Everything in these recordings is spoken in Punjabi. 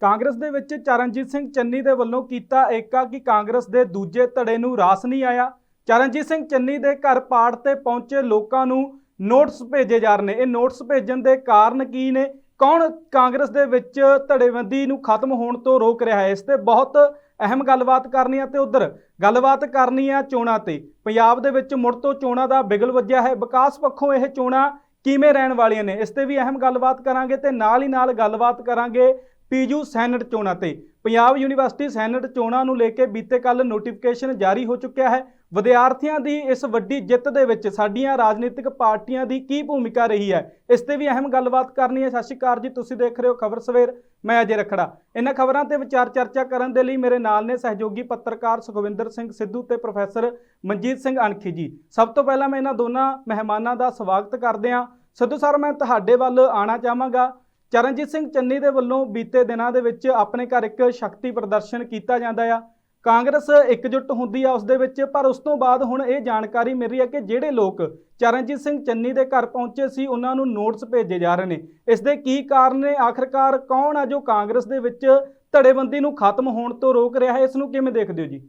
ਕਾਂਗਰਸ ਦੇ ਵਿੱਚ ਚਰਨਜੀਤ ਸਿੰਘ ਚੰਨੀ ਦੇ ਵੱਲੋਂ ਕੀਤਾ ਏਕਾ ਕਿ ਕਾਂਗਰਸ ਦੇ ਦੂਜੇ ਧੜੇ ਨੂੰ ਰਾਸ ਨਹੀਂ ਆਇਆ। ਚਰਨਜੀਤ ਸਿੰਘ ਚੰਨੀ ਦੇ ਘਰ ਪਾੜ ਤੇ ਪਹੁੰਚੇ ਲੋਕਾਂ ਨੂੰ ਨੋਟਿਸ ਭੇਜੇ ਜਾ ਰਹੇ ਨੇ। ਇਹ ਨੋਟਿਸ ਭੇਜਣ ਦੇ ਕਾਰਨ ਕੀ ਨੇ? ਕੌਣ ਕਾਂਗਰਸ ਦੇ ਵਿੱਚ ਧੜੇਬੰਦੀ ਨੂੰ ਖਤਮ ਹੋਣ ਤੋਂ ਰੋਕ ਰਿਹਾ ਹੈ? ਇਸ ਤੇ ਬਹੁਤ ਅਹਿਮ ਗੱਲਬਾਤ ਕਰਨੀ ਹੈ ਤੇ ਉਧਰ ਗੱਲਬਾਤ ਕਰਨੀ ਹੈ ਚੋਣਾਂ ਤੇ। ਪੰਜਾਬ ਦੇ ਵਿੱਚ ਮੁੜ ਤੋਂ ਚੋਣਾਂ ਦਾ ਬਿਗਲ ਵੱਜਿਆ ਹੈ। ਵਿਕਾਸ ਪੱਖੋਂ ਇਹ ਚੋਣਾਂ ਕਿਵੇਂ ਰਹਿਣ ਵਾਲੀਆਂ ਨੇ? ਇਸ ਤੇ ਵੀ ਅਹਿਮ ਗੱਲਬਾਤ ਕਰਾਂਗੇ ਤੇ ਨਾਲ ਹੀ ਨਾਲ ਗੱਲਬਾਤ ਕਰਾਂਗੇ ਪੀਯੂ ਸੈਨੇਟ ਚੋਣਾਂ ਤੇ। ਪੰਜਾਬ ਯੂਨੀਵਰਸਿਟੀ ਸੈਨੇਟ ਚੋਣਾਂ ਨੂੰ ਲੈ ਕੇ ਬੀਤੇ ਕੱਲ ਨੋਟੀਫਿਕੇਸ਼ਨ ਜਾਰੀ ਹੋ ਚੁੱਕਿਆ ਹੈ। ਵਿਦਿਆਰਥੀਆਂ ਦੀ ਇਸ ਵੱਡੀ ਜਿੱਤ ਦੇ ਵਿੱਚ ਸਾਡੀਆਂ ਰਾਜਨੀਤਿਕ ਪਾਰਟੀਆਂ ਦੀ ਕੀ ਭੂਮਿਕਾ ਰਹੀ ਹੈ, ਇਸ ਤੇ ਵੀ ਅਹਿਮ ਗੱਲਬਾਤ ਕਰਨੀ ਹੈ। ਸਤਿ ਸ਼੍ਰੀ ਅਕਾਲ ਜੀ, ਤੁਸੀਂ ਦੇਖ ਰਹੇ ਹੋ ਖਬਰ ਸਵੇਰ, ਮੈਂ ਅਜੇ ਰਖੜਾ। ਇਹਨਾਂ ਖਬਰਾਂ ਤੇ ਵਿਚਾਰ ਚਰਚਾ ਕਰਨ ਦੇ ਲਈ ਮੇਰੇ ਨਾਲ ਨੇ ਸਹਿਯੋਗੀ ਪੱਤਰਕਾਰ ਸੁਖਵਿੰਦਰ ਸਿੰਘ ਸਿੱਧੂ ਤੇ ਪ੍ਰੋਫੈਸਰ ਮਨਜੀਤ ਸਿੰਘ ਅਣਖੀ ਜੀ। ਸਭ ਤੋਂ ਪਹਿਲਾਂ ਮੈਂ ਇਹਨਾਂ ਦੋਨਾਂ ਮਹਿਮਾਨਾਂ ਦਾ ਸਵਾਗਤ ਕਰਦੇ ਹਾਂ। ਸਿੱਧੂ ਸਰ, ਮੈਂ ਤੁਹਾਡੇ ਵੱਲ ਆਣਾ ਚਾਹਾਂਗਾ। ਚਰਨਜੀਤ ਸਿੰਘ ਚੰਨੀ ਦੇ ਵੱਲੋਂ ਬੀਤੇ ਦਿਨਾਂ ਦੇ ਵਿੱਚ ਆਪਣੇ ਘਰ ਇੱਕ ਸ਼ਕਤੀ ਪ੍ਰਦਰਸ਼ਨ ਕੀਤਾ ਜਾਂਦਾ ਆ। ਕਾਂਗਰਸ ਇਕਜੁੱਟ ਹੁੰਦੀ ਆ ਉਸ ਦੇ ਵਿੱਚ, ਪਰ ਉਸ ਤੋਂ ਬਾਅਦ ਹੁਣ ਇਹ ਜਾਣਕਾਰੀ ਮਿਲ ਰਹੀ ਹੈ ਕਿ ਜਿਹੜੇ ਲੋਕ ਚਰਨਜੀਤ ਸਿੰਘ ਚੰਨੀ ਦੇ ਘਰ ਪਹੁੰਚੇ ਸੀ, ਉਹਨਾਂ ਨੂੰ ਨੋਟਸ ਭੇਜੇ ਜਾ ਰਹੇ ਨੇ। ਇਸ ਦੇ ਕੀ ਕਾਰਨ ਨੇ? ਆਖਰਕਾਰ ਕੌਣ ਆ ਜੋ ਕਾਂਗਰਸ ਦੇ ਵਿੱਚ ਧੜੇਬੰਦੀ ਨੂੰ ਖਤਮ ਹੋਣ ਤੋਂ ਰੋਕ ਰਿਹਾ ਹੈ? ਇਸ ਨੂੰ ਕਿਵੇਂ ਦੇਖਦੇ ਹੋ ਜੀ?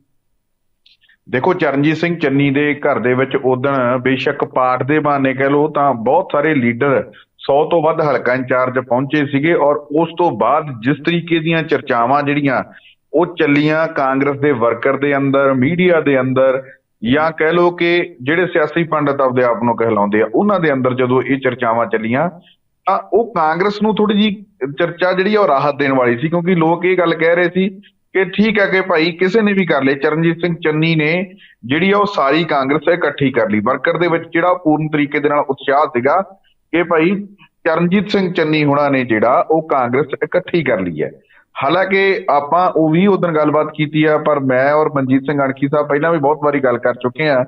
ਦੇਖੋ, ਚਰਨਜੀਤ ਸਿੰਘ ਚੰਨੀ ਦੇ ਘਰ ਦੇ ਵਿੱਚ ਉਦਣ ਬੇਸ਼ੱਕ ਪਾਰਟ ਦੇ ਬਹਾਨੇ ਕਹਿ ਲੋ ਤਾਂ ਬਹੁਤ ਸਾਰੇ ਲੀਡਰ 100 ਤੋਂ ਵੱਧ ਹਲਕਾ ਇੰਚਾਰਜ ਪਹੁੰਚੇ ਸੀਗੇ ਔਰ ਉਸ ਤੋਂ ਬਾਅਦ ਜਿਸ ਤਰੀਕੇ ਦੀਆਂ ਚਰਚਾਵਾਂ ਜਿਹੜੀਆਂ ਉਹ ਚੱਲੀਆਂ ਕਾਂਗਰਸ ਦੇ ਵਰਕਰ ਦੇ ਅੰਦਰ, ਮੀਡੀਆ ਦੇ ਅੰਦਰ ਜਾਂ ਕਹਿ ਲੋ ਕਿ ਜਿਹੜੇ ਸਿਆਸੀ ਪੰਡਤ ਆਪਦੇ ਆਪ ਨੂੰ ਕਹਿਲਾਉਂਦੇ ਆ, ਉਹਨਾਂ ਦੇ ਅੰਦਰ ਜਦੋਂ ਇਹ ਚਰਚਾਵਾਂ ਚੱਲੀਆਂ ਤਾਂ ਉਹ ਕਾਂਗਰਸ ਨੂੰ ਥੋੜੀ ਜੀ ਚਰਚਾ ਜਿਹੜੀ ਆ ਉਹ ਰਾਹਤ ਦੇਣ ਵਾਲੀ ਸੀ ਕਿਉਂਕਿ ਲੋਕ ਇਹ ਗੱਲ ਕਹਿ ਰਹੇ ਸੀ ਕਿ ਠੀਕ ਹੈ ਕਿ ਭਾਈ ਕਿਸੇ ਨੇ ਵੀ ਕਰ ਲਏ, ਚਰਨਜੀਤ ਸਿੰਘ ਚੰਨੀ ਨੇ ਜਿਹੜੀ ਆ ਉਹ ਸਾਰੀ ਕਾਂਗਰਸ ਇਕੱਠੀ ਕਰ ਲਈ, ਵਰਕਰ ਦੇ ਵਿੱਚ ਜਿਹੜਾ ਪੂਰਨ ਤਰੀਕੇ ਦੇ ਨਾਲ ਉਤਸ਼ਾਹ ਸੀਗਾ ਕਿ ਭਾਈ ਚਰਨਜੀਤ ਸਿੰਘ ਚੰਨੀ ਹੁਣਾਂ ਨੇ ਜਿਹੜਾ ਉਹ ਕਾਂਗਰਸ ਇਕੱਠੀ ਕਰ ਲਈ ਹੈ। ਹਾਲਾਂਕਿ ਆਪਾਂ ਉਹ ਵੀ ਉਦੋਂ ਗੱਲਬਾਤ ਕੀਤੀ ਆ ਪਰ ਮੈਂ ਔਰ ਮਨਜੀਤ ਸਿੰਘ ਅਣਖੀ ਸਾਹਿਬ ਪਹਿਲਾਂ ਵੀ ਬਹੁਤ ਵਾਰੀ ਗੱਲ ਕਰ ਚੁੱਕੇ ਆ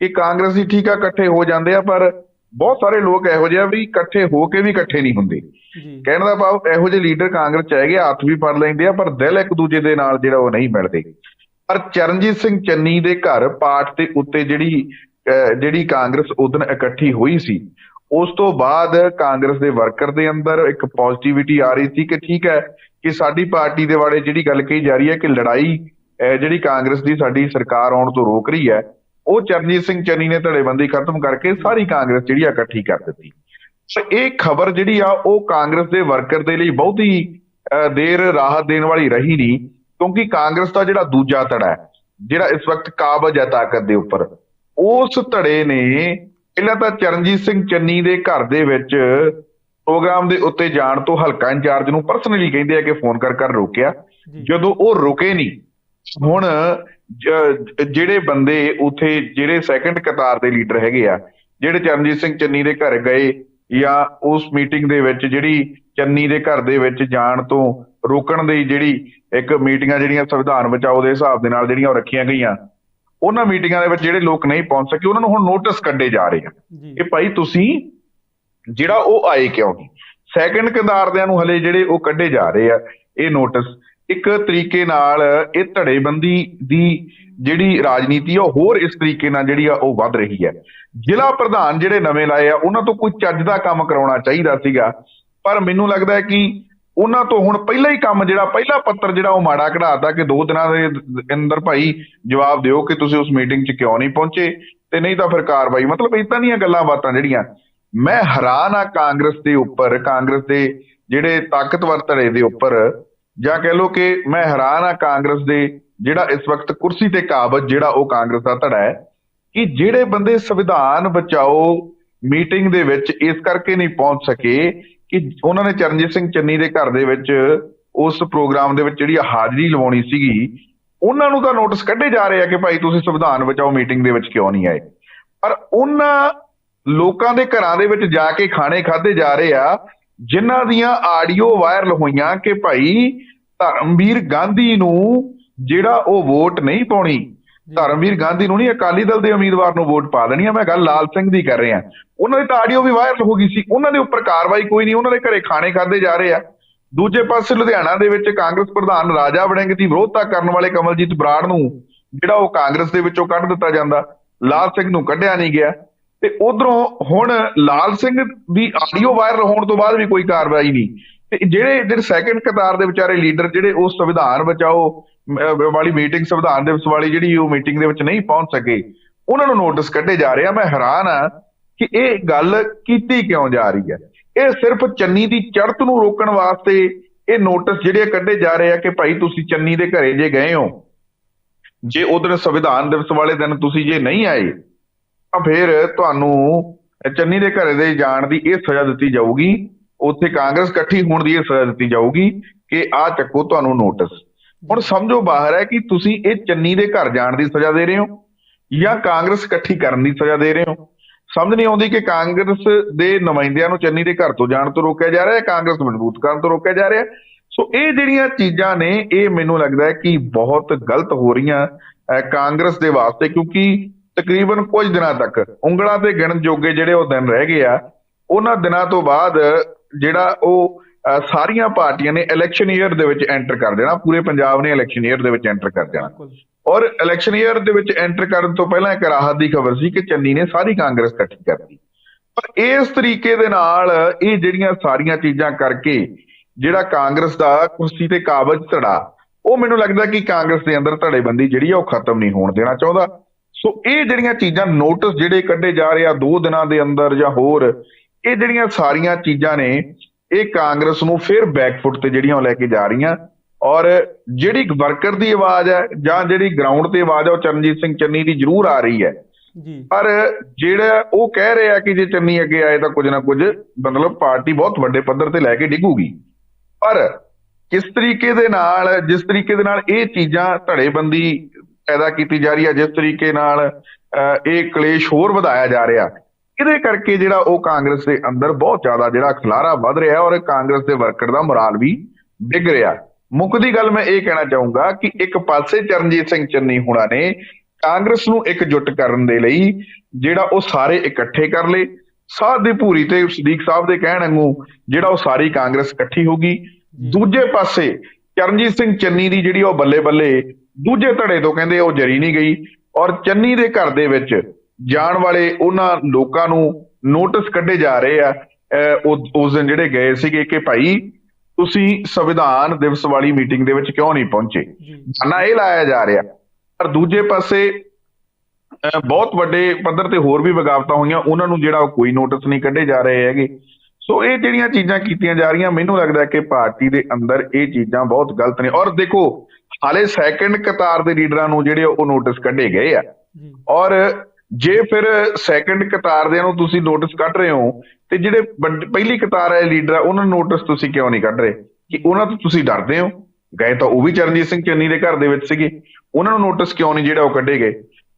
ਕਿ ਕਾਂਗਰਸੀ ਠੀਕ ਆ ਇਕੱਠੇ ਹੋ ਜਾਂਦੇ ਆ ਪਰ ਬਹੁਤ ਸਾਰੇ ਲੋਕ ਇਹੋ ਜਿਹੇ ਵੀ ਇਕੱਠੇ ਹੋ ਕੇ ਵੀ ਇਕੱਠੇ ਨਹੀਂ ਹੁੰਦੇ। ਕਹਿਣ ਦਾ ਭਾਵ ਇਹੋ ਜਿਹੇ ਲੀਡਰ ਕਾਂਗਰਸ ਚ ਹੈਗੇ ਹੱਥ ਵੀ ਫੜ ਲੈਂਦੇ ਆ ਪਰ ਦਿਲ ਇੱਕ ਦੂਜੇ ਦੇ ਨਾਲ ਜਿਹੜਾ ਉਹ ਨਹੀਂ ਮਿਲਦੇ। ਪਰ ਚਰਨਜੀਤ ਸਿੰਘ ਚੰਨੀ ਦੇ ਘਰ ਪਾਠ ਦੇ ਉੱਤੇ ਜਿਹੜੀ ਜਿਹੜੀ ਕਾਂਗਰਸ ਉਦੋਂ ਇਕੱਠੀ ਹੋਈ ਸੀ ਉਸ ਤੋਂ ਬਾਅਦ ਕਾਂਗਰਸ ਦੇ ਵਰਕਰ ਦੇ ਅੰਦਰ ਇੱਕ ਪੋਜ਼ਿਟਿਵਿਟੀ ਆ ਰਹੀ ਸੀ ਕਿ ਠੀਕ ਹੈ ਕਿ ਸਾਡੀ ਪਾਰਟੀ ਦੇ ਬਾਰੇ ਜਿਹੜੀ ਗੱਲ ਕਹੀ ਜਾ ਰਹੀ ਹੈ ਕਿ ਲੜਾਈ ਜਿਹੜੀ ਕਾਂਗਰਸ ਦੀ ਸਾਡੀ ਸਰਕਾਰ ਆਉਣ ਤੋਂ ਰੋਕ ਰਹੀ ਹੈ ਉਹ ਚਰਨਜੀਤ ਸਿੰਘ ਚੰਨੀ ਨੇ ਧੜੇਬੰਦੀ ਖਤਮ ਕਰਕੇ ਸਾਰੀ ਕਾਂਗਰਸ ਜਿਹੜੀ ਆ ਇਕੱਠੀ ਕਰ ਦਿੱਤੀ। ਸੋ ਇਹ ਖਬਰ ਜਿਹੜੀ ਆ ਉਹ ਕਾਂਗਰਸ ਦੇ ਵਰਕਰ ਦੇ ਲਈ ਬਹੁਤੀ ਅਹ, ਦੇਰ ਰਾਹਤ ਦੇਣ ਵਾਲੀ ਰਹੀ ਨਹੀਂ ਕਿਉਂਕਿ ਕਾਂਗਰਸ ਦਾ ਜਿਹੜਾ ਦੂਜਾ ਧੜਾ ਹੈ ਜਿਹੜਾ ਇਸ ਵਕਤ ਕਾਬਜ ਹੈ ਤਾਕਤ ਦੇ ਉੱਪਰ ਉਸ ਧੜੇ ਨੇ ਪਹਿਲਾਂ ਤਾਂ ਚਰਨਜੀਤ ਸਿੰਘ ਚੰਨੀ ਦੇ ਘਰ ਦੇ ਵਿੱਚ ਪ੍ਰੋਗਰਾਮ ਦੇ ਉੱਤੇ ਜਾਣ ਤੋਂ ਹਲਕਾ ਇੰਚਾਰਜ ਨੂੰ ਪਰਸਨਲੀ ਕਹਿੰਦੇ ਆ ਕਿ ਫੋਨ ਕਰ ਕਰ ਰੋਕਿਆ। ਜਦੋਂ ਉਹ ਰੁਕੇ ਨਹੀਂ ਹੁਣ ਜਿਹੜੇ ਬੰਦੇ ਉਥੇ ਜਿਹੜੇ ਸੈਕੰਡ ਕਤਾਰ ਦੇ ਲੀਡਰ ਹੈਗੇ ਆ ਜਿਹੜੇ ਚਰਨਜੀਤ ਸਿੰਘ ਚੰਨੀ ਦੇ ਘਰ ਗਏ ਜਾਂ ਉਸ ਮੀਟਿੰਗ ਦੇ ਵਿੱਚ ਜਿਹੜੀ ਚੰਨੀ ਦੇ ਘਰ ਦੇ ਵਿੱਚ ਜਾਣ ਤੋਂ ਰੋਕਣ ਦੀ ਜਿਹੜੀ ਇੱਕ ਮੀਟਿੰਗਾਂ ਜਿਹੜੀਆਂ ਸੰਵਿਧਾਨ ਬਚਾਓ ਦੇ ਹਿਸਾਬ ਦੇ ਨਾਲ ਜਿਹੜੀਆਂ ਉਹ ਰੱਖੀਆਂ ਗਈਆਂ ਉਹਨਾਂ ਮੀਟਿੰਗਾਂ ਦੇ ਵਿੱਚ ਜਿਹੜੇ ਲੋਕ ਨਹੀਂ ਪਹੁੰਚ ਸਕੇ ਉਹਨਾਂ ਨੂੰ ਹੁਣ ਨੋਟਿਸ ਕੱਢੇ ਜਾ ਰਹੇ ਆ ਕਿ ਭਾਈ ਤੁਸੀਂ ਜਿਹੜਾ ਉਹ ਆਏ ਕਿਉਂ ਨਹੀਂ? ਸੈਕੰਡ ਕੰਦਾਰਦਿਆਂ ਨੂੰ ਹਲੇ ਜਿਹੜੇ ਉਹ ਕੱਢੇ ਜਾ ਰਹੇ ਆ ਇਹ ਨੋਟਿਸ ਇੱਕ ਤਰੀਕੇ ਨਾਲ ਇਹ ਧੜੇਬੰਦੀ ਦੀ ਜਿਹੜੀ ਰਾਜਨੀਤੀ ਆ ਉਹ ਹੋਰ ਇਸ ਤਰੀਕੇ ਨਾਲ ਜਿਹੜੀ ਆ ਉਹ ਵੱਧ ਰਹੀ ਹੈ ਜ਼ਿਲ੍ਹਾ ਪ੍ਰਧਾਨ ਜਿਹੜੇ ਨਵੇਂ ਲਾਏ ਆ ਉਹਨਾਂ ਤੋਂ ਕੋਈ ਚੱਜ ਦਾ ਕੰਮ ਕਰਾਉਣਾ ਚਾਹੀਦਾ ਸੀਗਾ ਪਰ ਮੈਨੂੰ ਲੱਗਦਾ ਹੈ ਕਿ ਉਹਨਾਂ ਤੋਂ ਹੁਣ ਪਹਿਲਾ ਹੀ ਕੰਮ ਜਿਹੜਾ, ਪਹਿਲਾ ਪੱਤਰ ਜਿਹੜਾ ਉਹ ਮਾੜਾ ਕਢਾਤਾ ਕਿ ਦੋ ਦਿਨਾਂ ਦੇ ਅੰਦਰ ਭਾਈ ਜਵਾਬ ਦਿਓ ਕਿ ਤੁਸੀਂ ਉਸ ਮੀਟਿੰਗ 'ਚ ਕਿਉਂ ਨਹੀਂ ਪਹੁੰਚੇ ਤੇ ਨਹੀਂ ਤਾਂ ਫਿਰ ਕਾਰਵਾਈ, ਮਤਲਬ ਇਦਾਂ ਦੀਆਂ ਗੱਲਾਂ ਬਾਤਾਂ ਜਿਹੜੀਆਂ। ਮੈਂ ਹੈਰਾਨ ਆ ਕਾਂਗਰਸ ਦੇ ਉੱਪਰ, ਕਾਂਗਰਸ ਦੇ ਜਿਹੜੇ ਤਾਕਤਵਰ ਧੜੇ ਦੇ ਉੱਪਰ, ਜਾਂ ਕਹਿ ਲਓ ਕਿ ਮੈਂ ਹੈਰਾਨ ਆ ਕਾਂਗਰਸ ਦੇ ਜਿਹੜਾ ਇਸ ਵਕਤ ਕੁਰਸੀ ਤੇ ਕਾਬਜ ਜਿਹੜਾ ਉਹ ਕਾਂਗਰਸ ਦਾ ਧੜਾ ਹੈ ਕਿ ਜਿਹੜੇ ਬੰਦੇ ਸੰਵਿਧਾਨ ਬਚਾਓ ਮੀਟਿੰਗ ਦੇ ਵਿੱਚ ਇਸ ਕਰਕੇ ਨਹੀਂ ਪਹੁੰਚ ਸਕੇ ਕਿ ਉਹਨਾਂ ਨੇ ਚਰਨਜੀਤ ਸਿੰਘ ਚੰਨੀ ਦੇ ਘਰ ਦੇ ਵਿੱਚ ਉਸ ਪ੍ਰੋਗਰਾਮ ਦੇ ਵਿੱਚ ਜਿਹੜੀ ਹਾਜ਼ਰੀ ਲਵਾਉਣੀ ਸੀਗੀ, ਉਹਨਾਂ ਨੂੰ ਤਾਂ ਨੋਟਿਸ ਕੱਢੇ ਜਾ ਰਹੇ ਆ ਕਿ ਭਾਈ ਤੁਸੀਂ ਸੰਵਿਧਾਨ ਬਚਾਓ ਮੀਟਿੰਗ ਦੇ ਵਿੱਚ ਕਿਉਂ ਨਹੀਂ ਆਏ। ਪਰ ਉਹਨਾਂ ਲੋਕਾਂ ਦੇ ਘਰਾਂ ਦੇ ਵਿੱਚ ਜਾ ਕੇ ਖਾਣੇ ਖਾਦੇ ਜਾ ਰਹੇ ਆ, ਜਿਨ੍ਹਾਂ ਦੀਆਂ ਆਡੀਓ ਵਾਇਰਲ ਹੋਈਆਂ ਕਿ ਭਾਈ ਧਰਮਵੀਰ ਗਾਂਧੀ ਨੂੰ ਜਿਹੜਾ ਉਹ ਵੋਟ ਨਹੀਂ ਪਾਉਣੀ ਧਰਮਵੀਰ ਗਾਂਧੀ ਨੂੰ ਨਹੀਂ, ਅਕਾਲੀ ਦਲ ਦੇ ਉਮੀਦਵਾਰ ਨੂੰ ਵੋਟ ਪਾ ਦੇਣੀ ਆ। ਮੈਂ ਗੱਲ ਲਾਲ ਸਿੰਘ ਦੀ ਕਰ ਰਿਹਾ। ਉਹਨਾਂ ਦੀ ਤਾਂ ਆਡੀਓ ਵੀ ਵਾਇਰਲ ਹੋ ਗਈ ਸੀ। ਉਹਨਾਂ ਦੇ ਉੱਪਰ ਕਾਰਵਾਈ ਕੋਈ ਨਹੀਂ। ਉਹਨਾਂ ਦੇ ਘਰੇ ਖਾਣੇ ਖਾਦੇ ਜਾ ਰਹੇ ਆ। ਦੂਜੇ ਪਾਸੇ ਲੁਧਿਆਣਾ ਦੇ ਵਿੱਚ ਕਾਂਗਰਸ ਪ੍ਰਧਾਨ ਰਾਜਾ ਵੜਿੰਗ ਦੀ ਵਿਰੋਧਤਾ ਕਰਨ ਵਾਲੇ ਕਮਲਜੀਤ ਬਰਾੜ ਨੂੰ ਜਿਹੜਾ ਉਹ ਕਾਂਗਰਸ ਦੇ ਵਿੱਚੋਂ ਕੱਢ ਦਿੱਤਾ ਜਾਂਦਾ। ਲਾਲ ਸਿੰਘ ਨੂੰ ਕੱਢਿਆ ਨਹੀਂ ਗਿਆ। ਤੇ ਉਧਰੋਂ ਹੁਣ ਲਾਲ ਸਿੰਘ ਦੀ ਆਡੀਓ ਵਾਇਰਲ ਹੋਣ ਤੋਂ ਬਾਅਦ ਵੀ ਕੋਈ ਕਾਰਵਾਈ ਨਹੀਂ। ਜਿਹੜੇ ਜਿਹੜੇ ਸੈਕੰਡ ਕਤਾਰ ਦੇ ਵਿਚਾਰੇ ਲੀਡਰ ਜਿਹੜੇ ਉਹ ਸੰਵਿਧਾਨ ਬਚਾਓ ਵਾਲੀ ਮੀਟਿੰਗ ਸੰਵਿਧਾਨ ਦਿਵਸ ਵਾਲੀ ਜਿਹੜੀ ਉਹ ਮੀਟਿੰਗ ਦੇ ਵਿੱਚ ਨਹੀਂ ਪਹੁੰਚ ਸਕੇ, ਉਹਨਾਂ ਨੂੰ ਨੋਟਿਸ ਕੱਢੇ ਜਾ ਰਹੇ ਆ। ਮੈਂ ਹੈਰਾਨ ਆ ਕਿ ਇਹ ਗੱਲ ਕੀਤੀ ਕਿਉਂ ਜਾ ਰਹੀ ਹੈ? ਇਹ ਸਿਰਫ ਚੰਨੀ ਦੀ ਚੜ੍ਹਤ ਨੂੰ ਰੋਕਣ ਵਾਸਤੇ ਇਹ ਨੋਟਿਸ ਜਿਹੜੇ ਕੱਢੇ ਜਾ ਰਹੇ ਆ ਕਿ ਭਾਈ ਤੁਸੀਂ ਚੰਨੀ ਦੇ ਘਰੇ ਜੇ ਗਏ ਹੋ, ਜੇ ਉਧਰ ਸੰਵਿਧਾਨ ਦਿਵਸ ਵਾਲੇ ਦਿਨ ਤੁਸੀਂ ਜੇ ਨਹੀਂ ਆਏ, ਤਾਂ ਫਿਰ ਤੁਹਾਨੂੰ ਚੰਨੀ ਦੇ ਘਰੇ ਦੇ ਜਾਣ ਦੀ ਇਹ ਸਜ਼ਾ ਦਿੱਤੀ ਜਾਊਗੀ। ਉੱਥੇ ਕਾਂਗਰਸ ਇਕੱਠੀ ਹੋਣ ਦੀ ਇਹ ਸਜ਼ਾ ਦਿੱਤੀ ਜਾਊਗੀ ਕਿ ਆਹ ਚੱਕੋ ਤੁਹਾਨੂੰ ਨੋਟਿਸ। ਹੁਣ ਸਮਝੋ ਬਾਹਰ ਹੈ ਕਿ ਤੁਸੀਂ ਇਹ ਚੰਨੀ ਦੇ ਘਰ ਜਾਣ ਦੀ ਸਜ਼ਾ ਦੇ ਰਹੇ ਹੋ ਜਾਂ ਕਾਂਗਰਸ ਇਕੱਠੀ ਕਰਨ ਦੀ ਸਜ਼ਾ ਦੇ ਰਹੇ ਹੋ? ਸਮਝ ਨਹੀਂ ਆਉਂਦੀ ਕਿ ਕਾਂਗਰਸ ਦੇ ਨੁਮਾਇੰਦਿਆਂ ਨੂੰ ਚੰਨੀ ਦੇ ਘਰ ਤੋਂ ਜਾਣ ਤੋਂ ਰੋਕਿਆ ਜਾ ਰਿਹਾ ਹੈ, ਕਾਂਗਰਸ ਮਜ਼ਬੂਤ ਕਰਨ ਤੋਂ ਰੋਕਿਆ ਜਾ ਰਿਹਾ ਸੋ ਇਹ ਜਿਹੜੀਆਂ ਚੀਜ਼ਾਂ ਨੇ, ਇਹ ਮੈਨੂੰ ਲੱਗਦਾ ਹੈ ਕਿ ਬਹੁਤ ਗਲਤ ਹੋ ਰਹੀਆਂ ਕਾਂਗਰਸ ਦੇ ਵਾਸਤੇ, ਕਿਉਂਕਿ ਤਕਰੀਬਨ ਕੁਝ ਦਿਨਾਂ ਤੱਕ ਉਂਗਲਾਂ ਤੇ ਗਿਣਨ ਜੋਗੇ ਜਿਹੜੇ ਉਹ ਦਿਨ ਰਹਿ ਗਏ ਆ, ਉਹਨਾਂ ਦਿਨਾਂ ਤੋਂ ਬਾਅਦ ਜਿਹੜਾ ਉਹ ਸਾਰੀਆਂ ਪਾਰਟੀਆਂ ਨੇ ਇਲੈਕਸ਼ਨ ਈਅਰ ਦੇ ਵਿੱਚ ਐਂਟਰ ਕਰ ਦੇਣਾ ਪੂਰੇ ਪੰਜਾਬ ਨੇ ਇਲੈਕਸ਼ਨ ਈਅਰ ਦੇ ਵਿੱਚ ਐਂਟਰ ਕਰ ਬਿਲਕੁਲ ਔਰ ਇਲੈਕਸ਼ਨ ਈਅਰ ਦੇ ਵਿੱਚ ਐਂਟਰ ਕਰਨ ਤੋਂ ਪਹਿਲਾਂ ਇੱਕ ਰਾਹਤ ਦੀ ਖਬਰ ਸੀ ਕਿ ਚੰਨੀ ਨੇ ਸਾਰੀ ਕਾਂਗਰਸ ਇਕੱਠੀ ਕਰਤੀ ਪਰ ਇਸ ਤਰੀਕੇ ਦੇ ਨਾਲ ਇਹ ਜਿਹੜੀਆਂ ਸਾਰੀਆਂ ਚੀਜ਼ਾਂ ਕਰਕੇ ਜਿਹੜਾ ਕਾਂਗਰਸ ਦਾ ਕੁਰਸੀ ਤੇ ਕਾਬਜ ਧੜਾ ਉਹ ਮੈਨੂੰ ਲੱਗਦਾ ਕਿ ਕਾਂਗਰਸ ਦੇ ਅੰਦਰ ਧੜੇਬੰਦੀ ਜਿਹੜੀ ਆ ਉਹ ਖਤਮ ਨਹੀਂ ਹੋਣ ਦੇਣਾ ਚਾਹੁੰਦਾ। ਸੋ ਇਹ ਜਿਹੜੀਆਂ ਚੀਜ਼ਾਂ ਨੋਟਿਸ ਜਿਹੜੇ ਕੱਢੇ ਜਾ ਰਹੇ ਆ ਦੋ ਦਿਨਾਂ ਦੇ ਅੰਦਰ ਜਾਂ ਹੋਰ ਇਹ ਜਿਹੜੀਆਂ ਸਾਰੀਆਂ ਚੀਜ਼ਾਂ ਨੇ ਇਹ ਕਾਂਗਰਸ ਨੂੰ ਫਿਰ ਬੈਕਫੁੱਟ ਤੇ ਜਿਹੜੀਆਂ ਉਹ ਲੈ ਕੇ ਜਾ ਰਹੀਆਂ। ਔਰ ਜਿਹੜੀ ਵਰਕਰ ਦੀ ਆਵਾਜ਼ ਹੈ ਜਾਂ ਜਿਹੜੀ ਗਰਾਊਂਡ ਤੇ ਆਵਾਜ਼ ਹੈ ਉਹ ਚਰਨਜੀਤ ਸਿੰਘ ਚੰਨੀ ਦੀ ਜ਼ਰੂਰ ਆ ਰਹੀ ਹੈ। ਜੀ। ਪਰ ਜਿਹੜਾ ਉਹ ਕਹਿ ਰਿਹਾ ਕਿ ਜੇ ਚੰਨੀ ਅੱਗੇ ਆਏ ਤਾਂ ਕੁਝ ਨਾ ਕੁਝ ਮਤਲਬ ਪਾਰਟੀ ਬਹੁਤ ਵੱਡੇ ਪੱਧਰ ਤੇ ਲੈ ਕੇ ਡਿੱਗੂਗੀ। ਪਰ ਕਿਸ ਤਰੀਕੇ ਦੇ ਨਾਲ ਜਿਸ ਤਰੀਕੇ ਦੇ ਨਾਲ ਇਹ ਚੀਜ਼ਾਂ ਧੜੇਬੰਦੀ ਪੈਦਾ ਕੀਤੀ ਜਾ ਰਹੀ ਹੈ ਜਿਸ ਤਰੀਕੇ ਨਾਲ ਇਹ ਕਲੇਸ਼ ਹੋਰ ਵਧਾਇਆ ਜਾ ਰਿਹਾ ਇਹਦੇ ਕਰਕੇ ਜਿਹੜਾ ਉਹ ਕਾਂਗਰਸ ਦੇ ਅੰਦਰ ਬਹੁਤ ਜ਼ਿਆਦਾ ਜਿਹੜਾ ਖਲਾਰਾ ਵੱਧ ਰਿਹਾ ਔਰ ਕਾਂਗਰਸ ਦੇ ਵਰਕਰ ਦਾ ਮੋਰਾਲ ਵੀ ਡਿੱਗ ਰਿਹਾ। ਮੁੱਕਦੀ ਗੱਲ ਮੈਂ ਇਹ ਕਹਿਣਾ ਚਾਹੂੰਗਾ ਕਿ ਇੱਕ ਪਾਸੇ ਚਰਨਜੀਤ ਸਿੰਘ ਚੰਨੀ ਹੁਣਾਂ ਨੇ ਕਾਂਗਰਸ ਨੂੰ ਇਕਜੁੱਟ ਕਰਨ ਦੇ ਲਈ ਜਿਹੜਾ ਉਹ ਸਾਰੇ ਇਕੱਠੇ ਕਰ ਲਏ। ਸਾਧ ਦੀ ਭੂਰੀ ਤੇ ਸਦੀਕ ਸਾਹਿਬ ਦੇ ਕਹਿਣ ਵਾਂਗੂ ਜਿਹੜਾ ਉਹ ਸਾਰੀ ਕਾਂਗਰਸ ਇਕੱਠੀ ਹੋ ਗਈ। ਦੂਜੇ ਪਾਸੇ ਚਰਨਜੀਤ ਸਿੰਘ ਚੰਨੀ ਦੀ ਜਿਹੜੀ ਉਹ ਬੱਲੇ ਬੱਲੇ ਦੂਜੇ ਧੜੇ ਤੋਂ ਕਹਿੰਦੇ ਉਹ ਜਰੀ ਨਹੀਂ ਗਈ ਔਰ ਚੰਨੀ ਦੇ ਘਰ ਦੇ ਵਿੱਚ ਜਾਣ ਵਾਲੇ ਉਹਨਾਂ ਲੋਕਾਂ ਨੂੰ ਨੋਟਿਸ ਕੱਢੇ ਜਾ ਰਹੇ ਆ ਉਸ ਦਿਨ ਜਿਹੜੇ ਗਏ ਸੀਗੇ ਕਿ ਭਾਈ ਤੁਸੀਂ ਸੰਵਿਧਾਨ ਦਿਵਸ ਵਾਲੀ ਮੀਟਿੰਗ ਦੇ ਵਿੱਚ ਕਿਉਂ ਨਹੀਂ ਪਹੁੰਚੇ? ਨਾ ਇਹ ਲਾਇਆ ਜਾ ਰਿਹਾ। ਪਰ ਦੂਜੇ ਪਾਸੇ ਬਹੁਤ ਵੱਡੇ ਪੱਧਰ ਤੇ ਹੋਰ ਵੀ ਬਗਾਵਤਾਂ ਹੋਈਆਂ ਉਹਨਾਂ ਨੂੰ ਜਿਹੜਾ ਕੋਈ ਨੋਟਿਸ ਨਹੀਂ ਕੱਢੇ ਜਾ ਰਹੇ ਹੈਗੇ। ਸੋ ਇਹ ਜਿਹੜੀਆਂ ਚੀਜ਼ਾਂ ਕੀਤੀਆਂ ਜਾ ਰਹੀਆਂ ਮੈਨੂੰ ਲੱਗਦਾ ਕਿ ਪਾਰਟੀ ਦੇ ਅੰਦਰ ਇਹ ਚੀਜ਼ਾਂ ਬਹੁਤ ਗਲਤ ਨੇ। ਔਰ ਦੇਖੋ ਹਾਲੇ ਸੈਕੰਡ ਕਤਾਰ ਦੇ ਲੀਡਰਾਂ ਨੂੰ ਜਿਹੜੇ ਉਹ ਨੋਟਿਸ ਕੱਢੇ ਗਏ ਆ। ਔਰ ਜੇ ਫਿਰ ਸੈਕੰਡ ਕਤਾਰ ਦੇ ਨੂੰ ਤੁਸੀਂ ਨੋਟਿਸ ਕੱਢ ਰਹੇ ਹੋ, ਤੇ ਜਿਹੜੇ ਵੱਡ- ਪਹਿਲੀ ਕਤਾਰ ਹੈ ਲੀਡਰ ਆ, ਉਹਨਾਂ ਨੂੰ ਨੋਟਿਸ ਤੁਸੀਂ ਕਿਉਂ ਨਹੀਂ ਕੱਢ ਰਹੇ? ਕਿ ਉਹਨਾਂ ਤੋਂ ਤੁਸੀਂ ਡਰਦੇ ਹੋ? ਗਏ ਤਾਂ ਉਹ ਵੀ ਚਰਨਜੀਤ ਸਿੰਘ ਚੰਨੀ ਦੇ ਘਰ ਦੇ ਵਿੱਚ ਸੀਗੇ। ਉਹਨਾਂ ਨੂੰ ਨੋਟਿਸ ਕਿਉਂ ਨਹੀਂ ਜਿਹੜਾ ਉਹ ਕੱਢੇ ਗਏ?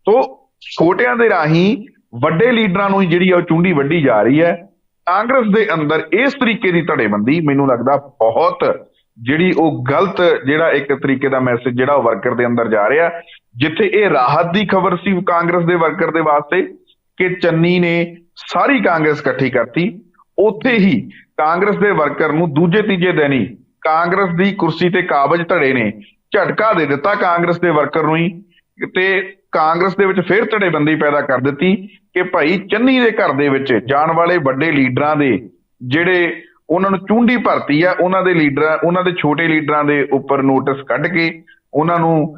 ਤੋਂ ਛੋਟਿਆਂ ਦੇ ਰਾਹੀਂ ਵੱਡੇ ਲੀਡਰਾਂ ਨੂੰ ਹੀ ਜਿਹੜੀ ਆ ਉਹ ਚੁੰਡੀ ਵੱਢੀ ਜਾ ਰਹੀ ਹੈ। ਕਾਂਗਰਸ ਦੇ ਅੰਦਰ ਇਸ ਤਰੀਕੇ ਦੀ ਧੜੇਬੰਦੀ ਮੈਨੂੰ ਲੱਗਦਾ ਬਹੁਤ ਜਿਹੜੀ ਉਹ ਗਲਤ ਜਿਹੜਾ ਇੱਕ ਤਰੀਕੇ ਦਾ ਮੈਸੇਜ ਜਿਹੜਾ ਉਹ ਵਰਕਰ ਦੇ ਅੰਦਰ ਜਾ ਰਿਹਾ। ਜਿੱਥੇ ਇਹ ਰਾਹਤ ਦੀ ਖਬਰ ਸੀ ਕਾਂਗਰਸ ਦੇ ਵਰਕਰ ਦੇ ਵਾਸਤੇ ਕਿ ਚੰਨੀ ਨੇ ਸਾਰੀ ਕਾਂਗਰਸ ਇਕੱਠੀ ਕਰਤੀ, ਉੱਥੇ ਹੀ ਕਾਂਗਰਸ ਦੇ ਵਰਕਰ ਨੂੰ ਦੂਜੇ ਤੀਜੇ ਦਿਨ ਹੀ ਕਾਂਗਰਸ ਦੀ ਕੁਰਸੀ ਤੇ ਕਾਬਜ ਧੜੇ ਨੇ ਝਟਕਾ ਦੇ ਦਿੱਤਾ ਕਾਂਗਰਸ ਦੇ ਵਰਕਰ ਨੂੰ ਹੀ ਤੇ ਕਾਂਗਰਸ ਦੇ ਵਿੱਚ ਫਿਰ ਧੜੇਬੰਦੀ ਪੈਦਾ ਕਰ ਦਿੱਤੀ ਕਿ ਭਾਈ ਚੰਨੀ ਦੇ ਘਰ ਦੇ ਵਿੱਚ ਜਾਣ ਵਾਲੇ ਵੱਡੇ ਲੀਡਰਾਂ ਦੇ ਜਿਹੜੇ ਉਹਨਾਂ ਨੂੰ ਚੁੰਡੀ ਭਰਤੀ ਆ, ਉਹਨਾਂ ਦੇ ਲੀਡਰਾਂ, ਉਹਨਾਂ ਦੇ ਛੋਟੇ ਲੀਡਰਾਂ ਦੇ ਉੱਪਰ ਨੋਟਿਸ ਕੱਢ ਕੇ ਉਹਨਾਂ ਨੂੰ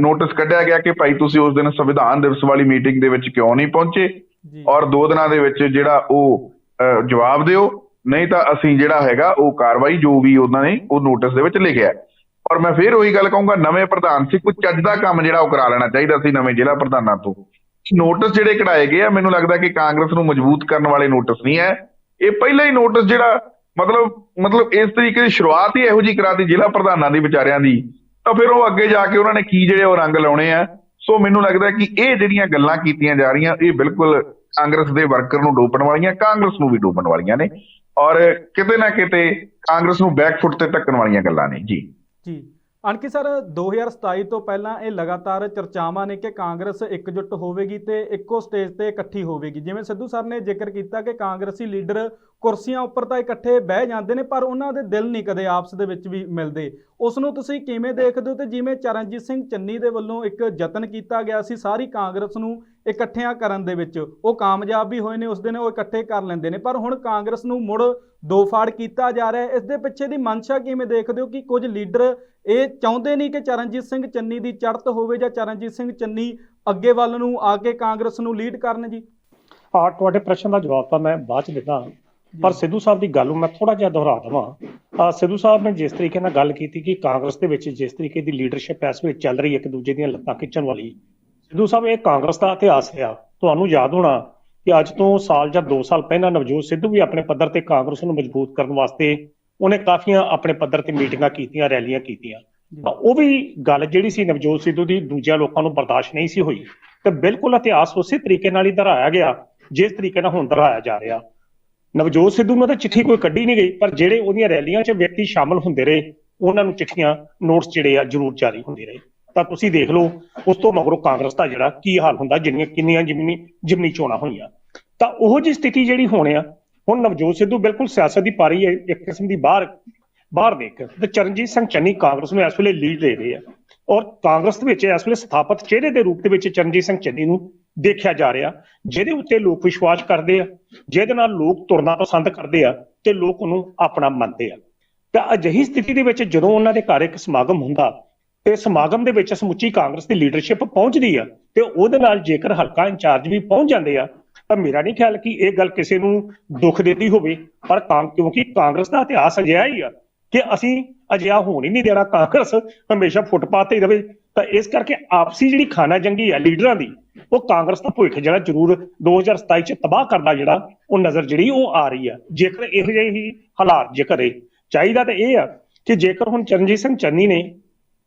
ਨੋਟਿਸ ਕੱਢਿਆ ਗਿਆ ਕਿ ਭਾਈ ਤੁਸੀਂ ਉਸ ਦਿਨ ਸੰਵਿਧਾਨ ਦਿਵਸ ਵਾਲੀ ਮੀਟਿੰਗ ਦੇ ਵਿੱਚ ਕਿਉਂ ਨਹੀਂ ਪਹੁੰਚੇ? ਔਰ ਦੋ ਦਿਨਾਂ ਦੇ ਵਿੱਚ ਜਿਹੜਾ ਉਹ ਜਵਾਬ ਦਿਓ। ਨਹੀਂ ਤਾਂ ਅਸੀਂ ਜਿਹੜਾ ਹੈਗਾ ਉਹ ਕਾਰਵਾਈ ਜੋ ਵੀ ਉਹਨਾਂ ਨੇ ਉਹ ਨੋਟਿਸ ਦੇ ਵਿੱਚ ਲਿਖਿਆ। ਔਰ ਮੈਂ ਫੇਰ ਉਹੀ ਗੱਲ ਕਹੂੰਗਾ ਨਵੇਂ ਪ੍ਰਧਾਨ ਸੀ ਕੋਈ ਚੱਜ ਦਾ ਕੰਮ ਜਿਹੜਾ ਉਹ ਕਰਾ ਲੈਣਾ ਚਾਹੀਦਾ ਸੀ ਨਵੇਂ ਜ਼ਿਲ੍ਹਾ ਪ੍ਰਧਾਨਾਂ ਤੋਂ। ਨੋਟਿਸ ਜਿਹੜੇ ਕਢਾਏ ਗਏ ਆ ਮੈਨੂੰ ਲੱਗਦਾ ਕਿ ਕਾਂਗਰਸ ਨੂੰ ਮਜ਼ਬੂਤ ਕਰਨ ਵਾਲੇ ਨੋਟਿਸ ਨਹੀਂ ਹੈ। ਇਹ ਪਹਿਲਾ ਹੀ ਨੋਟਿਸ ਜਿਹੜਾ ਮਤਲਬ ਮਤਲਬ ਇਸ ਤਰੀਕੇ ਦੀ ਸ਼ੁਰੂਆਤ ਹੀ ਇਹੋ ਜੀ ਕਰਾਤੀ ਜ਼ਿਲ੍ਹਾ ਪ੍ਰਧਾਨਾਂ ਦੀ ਵਿਚਾਰਿਆਂ ਦੀ। ਤਾਂ ਫਿਰ ਉਹ ਅੱਗੇ ਜਾ ਕੇ ਉਹਨਾਂ ਨੇ ਕੀ ਜਿਹੜੇ ਉਹ ਰੰਗ ਲਾਉਣੇ ਆ। ਸੋ ਮੈਨੂੰ ਲੱਗਦਾ ਕਿ ਇਹ ਜਿਹੜੀਆਂ ਗੱਲਾਂ ਕੀਤੀਆਂ ਜਾ ਰਹੀਆਂ, ਇਹ ਬਿਲਕੁਲ ਕਾਂਗਰਸ ਦੇ ਵਰਕਰ ਨੂੰ ਡੋਬਣ ਵਾਲੀਆਂ, ਕਾਂਗਰਸ ਨੂੰ ਵੀ ਡੋਬਣ ਵਾਲੀਆਂ ਨੇ। ਔਰ ਕਿਤੇ ਨਾ ਕਿਤੇ ਕਾਂਗਰਸ ਨੂੰ ਬੈਕਫੁੱਟ ਤੇ ਧੱਕਣ ਵਾਲੀਆਂ ਗੱਲਾਂ ਨੇ। ਜੀ। ਜੀ। ਅਣਕੀ ਸਰ 2027 ਤੋਂ ਪਹਿਲਾਂ ਇਹ ਲਗਾਤਾਰ ਚਰਚਾਵਾਂ ਨੇ ਕਿ ਕਾਂਗਰਸ ਇਕਜੁੱਟ ਹੋਵੇਗੀ ਤੇ ਇੱਕੋ ਸਟੇਜ ਤੇ ਇਕੱਠੀ ਹੋਵੇਗੀ। ਜਿਵੇਂ ਸਿੱਧੂ ਸਰ ਨੇ ਜ਼ਿਕਰ ਕੀਤਾ ਕਿ ਕਾਂਗਰਸੀ ਲੀਡਰ ਕੁਰਸੀਆਂ ਉੱਪਰ ਤਾਂ ਇਕੱਠੇ ਬਹਿ ਜਾਂਦੇ ਨੇ, ਪਰ ਉਹਨਾਂ ਦੇ ਦਿਲ ਨਹੀਂ ਕਦੇ ਆਪਸ ਦੇ ਵਿੱਚ ਵੀ ਮਿਲਦੇ। ਉਸ ਨੂੰ ਤੁਸੀਂ ਕਿਵੇਂ ਦੇਖਦੇ ਹੋ ਤੇ ਜਿਵੇਂ ਚਰਨਜੀਤ ਸਿੰਘ ਚੰਨੀ ਦੇ ਵੱਲੋਂ ਇੱਕ ਯਤਨ ਕੀਤਾ ਗਿਆ ਸੀ ਸਾਰੀ ਕਾਂਗਰਸ ਨੂੰ ਇਕੱਠਿਆਂ ਕਰਨ ਦੇ ਵਿੱਚ, ਉਹ ਕਾਮਯਾਬ ਵੀ ਹੋਏ ਨੇ, ਉਸ ਦਿਨ ਉਹ ਇਕੱਠੇ ਕਰ ਲੈਂਦੇ ਨੇ, ਪਰ ਹੁਣ ਕਾਂਗਰਸ ਨੂੰ ਮੁੜ ਦੋ ਫਾੜ ਕੀਤਾ ਜਾ ਰਿਹਾ ਹੈ। ਇਸ ਦੇ ਪਿੱਛੇ ਦੀ ਮਨਸ਼ਾ ਕਿਵੇਂ ਦੇਖਦੇ ਹੋ ਕਿ ਕੁਝ ਲੀਡਰ ਇਹ ਚਾਹੁੰਦੇ ਨਹੀਂ ਕਿ ਚਰਨਜੀਤ ਸਿੰਘ ਚੰਨੀ ਦੀ ਚੜ੍ਹਤ ਹੋਵੇ ਜਾਂ ਚਰਨਜੀਤ ਸਿੰਘ ਚੰਨੀ ਅੱਗੇ ਵੱਲ ਨੂੰ ਆ ਕੇ ਕਾਂਗਰਸ ਨੂੰ ਲੀਡ ਕਰਨ ਜੀ? ਆ ਤੁਹਾਡੇ ਪ੍ਰਸ਼ਨ ਦਾ ਜਵਾਬ ਤਾਂ ਮੈਂ ਬਾਅਦ ਚ ਦਿੰਦਾ। ਪਰ ਸਿੱਧੂ ਸਾਹਿਬ ਦੀ ਗੱਲ ਨੂੰ ਮੈਂ ਥੋੜਾ ਜਿਹਾ ਦੁਹਰਾ ਦਵਾਂ। ਆ ਸਿੱਧੂ ਸਾਹਿਬ ਨੇ ਜਿਸ ਤਰੀਕੇ ਨਾਲ ਗੱਲ ਕੀਤੀ ਕਿ ਕਾਂਗਰਸ ਦੇ ਵਿੱਚ ਜਿਸ ਤਰੀਕੇ ਦੀ ਲੀਡਰਸ਼ਿਪ ਇਸ ਵੇਲੇ ਚੱਲ ਰਹੀ ਹੈ ਇੱਕ ਦੂਜੇ ਦੀਆਂ ਲੱਤਾਂ ਖਿੱਚਣ ਵਾਲੀ ਸਿੱਧੂ ਸਾਹਿਬ ਇਹ ਕਾਂਗਰਸ ਦਾ ਇਤਿਹਾਸ ਹੈ ਤੁਹਾਨੂੰ ਯਾਦ ਹੋਣਾ ਕਿ ਅੱਜ ਤੋਂ ਸਾਲ ਜਾਂ 2 ਸਾਲ ਪਹਿਲਾਂ ਨਵਜੋਤ ਸਿੱਧੂ ਵੀ ਆਪਣੇ ਪੱਧਰ ਤੇ ਕਾਂਗਰਸ ਨੂੰ ਮਜ਼ਬੂਤ ਕਰਨ ਵਾਸਤੇ ਉਹਨੇ ਕਾਫੀਆਂ ਆਪਣੇ ਪੱਧਰ ਤੇ ਮੀਟਿੰਗਾਂ ਕੀਤੀਆਂ ਰੈਲੀਆਂ ਕੀਤੀਆਂ। ਉਹ ਵੀ ਗੱਲ ਜਿਹੜੀ ਸੀ ਨਵਜੋਤ ਸਿੱਧੂ ਦੀ ਦੂਜਿਆਂ ਲੋਕਾਂ ਨੂੰ ਬਰਦਾਸ਼ਤ ਨਹੀਂ ਸੀ ਹੋਈ। ਤੇ ਬਿਲਕੁਲ ਇਤਿਹਾਸ ਉਸੇ ਤਰੀਕੇ ਨਾਲ ਹੀ ਦੁਹਰਾਇਆ ਗਿਆ ਜਿਸ ਤਰੀਕੇ ਨਾਲ ਹੁਣ ਦੁਹਰਾਇਆ ਜਾ ਰਿਹਾ। ਨਵਜੋਤ ਸਿੱਧੂ ਨੂੰ ਤਾਂ ਚਿੱਠੀ ਕੋਈ ਕੱਢੀ ਨਹੀਂ ਗਈ, ਪਰ ਜਿਹੜੇ ਉਹਦੀਆਂ ਰੈਲੀਆਂ 'ਚ ਵਿਅਕਤੀ ਸ਼ਾਮਲ ਹੁੰਦੇ ਰਹੇ, ਉਹਨਾਂ ਨੂੰ ਚਿੱਠੀਆਂ, ਨੋਟਸ ਜਿਹੜੇ ਆ ਜ਼ਰੂਰ ਜਾਰੀ ਹੁੰਦੇ ਰਹੇ। ਤਾਂ ਤੁਸੀਂ ਦੇਖ ਲਓ, ਉਸ ਤੋਂ ਮਗਰੋਂ ਕਾਂਗਰਸ ਦਾ ਜਿਹੜਾ ਕੀ ਹਾਲ ਹੁੰਦਾ, ਜਿੰਨੀਆਂ ਕਿੰਨੀਆਂ ਜਿਮਨੀ ਜਿਮਨੀ ਚੋਣਾਂ ਹੋਈਆਂ। ਤਾਂ ਉਹੋ ਜਿਹੀ ਸਥਿਤੀ ਜਿਹੜੀ ਹੋਣੀ ਆ, ਹੁਣ ਨਵਜੋਤ ਸਿੱਧੂ ਬਿਲਕੁਲ ਸਿਆਸਤ ਦੀ ਪਾਰੀ ਹੈ, ਇੱਕ ਕਿਸਮ ਦੀ ਬਾਹਰ ਬਾਹਰ ਦੇਖ। ਤੇ ਚਰਨਜੀਤ ਸਿੰਘ ਚੰਨੀ ਕਾਂਗਰਸ ਨੂੰ ਇਸ ਵੇਲੇ ਲੀਡ ਦੇ ਰਹੇ ਆ। ਔਰ ਕਾਂਗਰਸ ਦੇ ਵਿੱਚ ਇਸ ਵੇਲੇ ਸਥਾਪਿਤ ਚਿਹਰੇ ਦੇ ਰੂਪ ਦੇ ਵਿੱਚ ਚਰਨਜੀਤ ਸਿੰਘ ਚੰਨੀ ਨੂੰ ਦੇਖਿਆ ਜਾ ਰਿਹਾ, ਜਿਹਦੇ ਉੱਤੇ ਲੋਕ ਵਿਸ਼ਵਾਸ ਕਰਦੇ ਆ, ਜਿਹਦੇ ਨਾਲ ਲੋਕ ਤੁਰਨਾ ਪਸੰਦ ਕਰਦੇ ਆ ਤੇ ਲੋਕ ਉਹਨੂੰ ਆਪਣਾ ਮੰਨਦੇ ਆ। ਤਾਂ ਅਜਿਹੀ ਸਥਿਤੀ ਦੇ ਵਿੱਚ ਜਦੋਂ ਉਹਨਾਂ ਦੇ ਘਰ ਇੱਕ ਸਮਾਗਮ ਹੁੰਦਾ ਤੇ ਸਮਾਗਮ ਦੇ ਵਿੱਚ ਸਮੁੱਚੀ ਕਾਂਗਰਸ ਦੀ ਲੀਡਰਸ਼ਿਪ ਪਹੁੰਚਦੀ ਆ ਤੇ ਉਹਦੇ ਨਾਲ ਜੇਕਰ ਹਲਕਾ ਇੰਚਾਰਜ ਵੀ ਪਹੁੰਚ ਜਾਂਦੇ ਆ, ਤਾਂ ਮੇਰਾ ਨਹੀਂ ਖਿਆਲ ਕਿ ਇਹ ਗੱਲ ਕਿਸੇ ਨੂੰ ਦੁੱਖ ਦਿੰਦੀ ਹੋਵੇ, ਪਰ ਕਾਂ, ਕਿਉਂਕਿ ਕਾਂਗਰਸ ਦਾ ਇਤਿਹਾਸ ਅਜਿਹਾ ਹੀ ਆ ਕਿ ਅਸੀਂ ਅਜਿਹਾ ਹੋਣ ਹੀ ਨਹੀਂ ਦੇਣਾ, ਕਾਂਗਰਸ ਹਮੇਸ਼ਾ ਫੁੱਟਪਾਥ ਤੇ ਹੀ ਰਵੇ। ਤਾਂ ਇਸ ਕਰਕੇ ਆਪਸੀ ਜਿਹੜੀ ਖਾਨਾ ਜੰਗੀ ਆ ਲੀਡਰਾਂ ਦੀ ਉਹ ਕਾਂਗਰਸ ਦਾ ਭੁੱਖ ਜਿਹੜਾ ਜ਼ਰੂਰ 2027 ਚ ਤਬਾਹ ਕਰਦਾ ਜਿਹੜਾ, ਉਹ ਨਜ਼ਰ ਜਿਹੜੀ ਉਹ ਆ ਰਹੀ ਆ। ਜੇਕਰ ਇਹੋ ਜਿਹੇ ਹੀ ਹਾਲਾਤ ਜੇਕਰ ਇਹ ਚਾਹੀਦਾ ਤਾਂ ਇਹ ਆ ਕਿ ਜੇਕਰ ਹੁਣ ਚਰਨਜੀਤ ਸਿੰਘ ਚੰਨੀ ਨੇ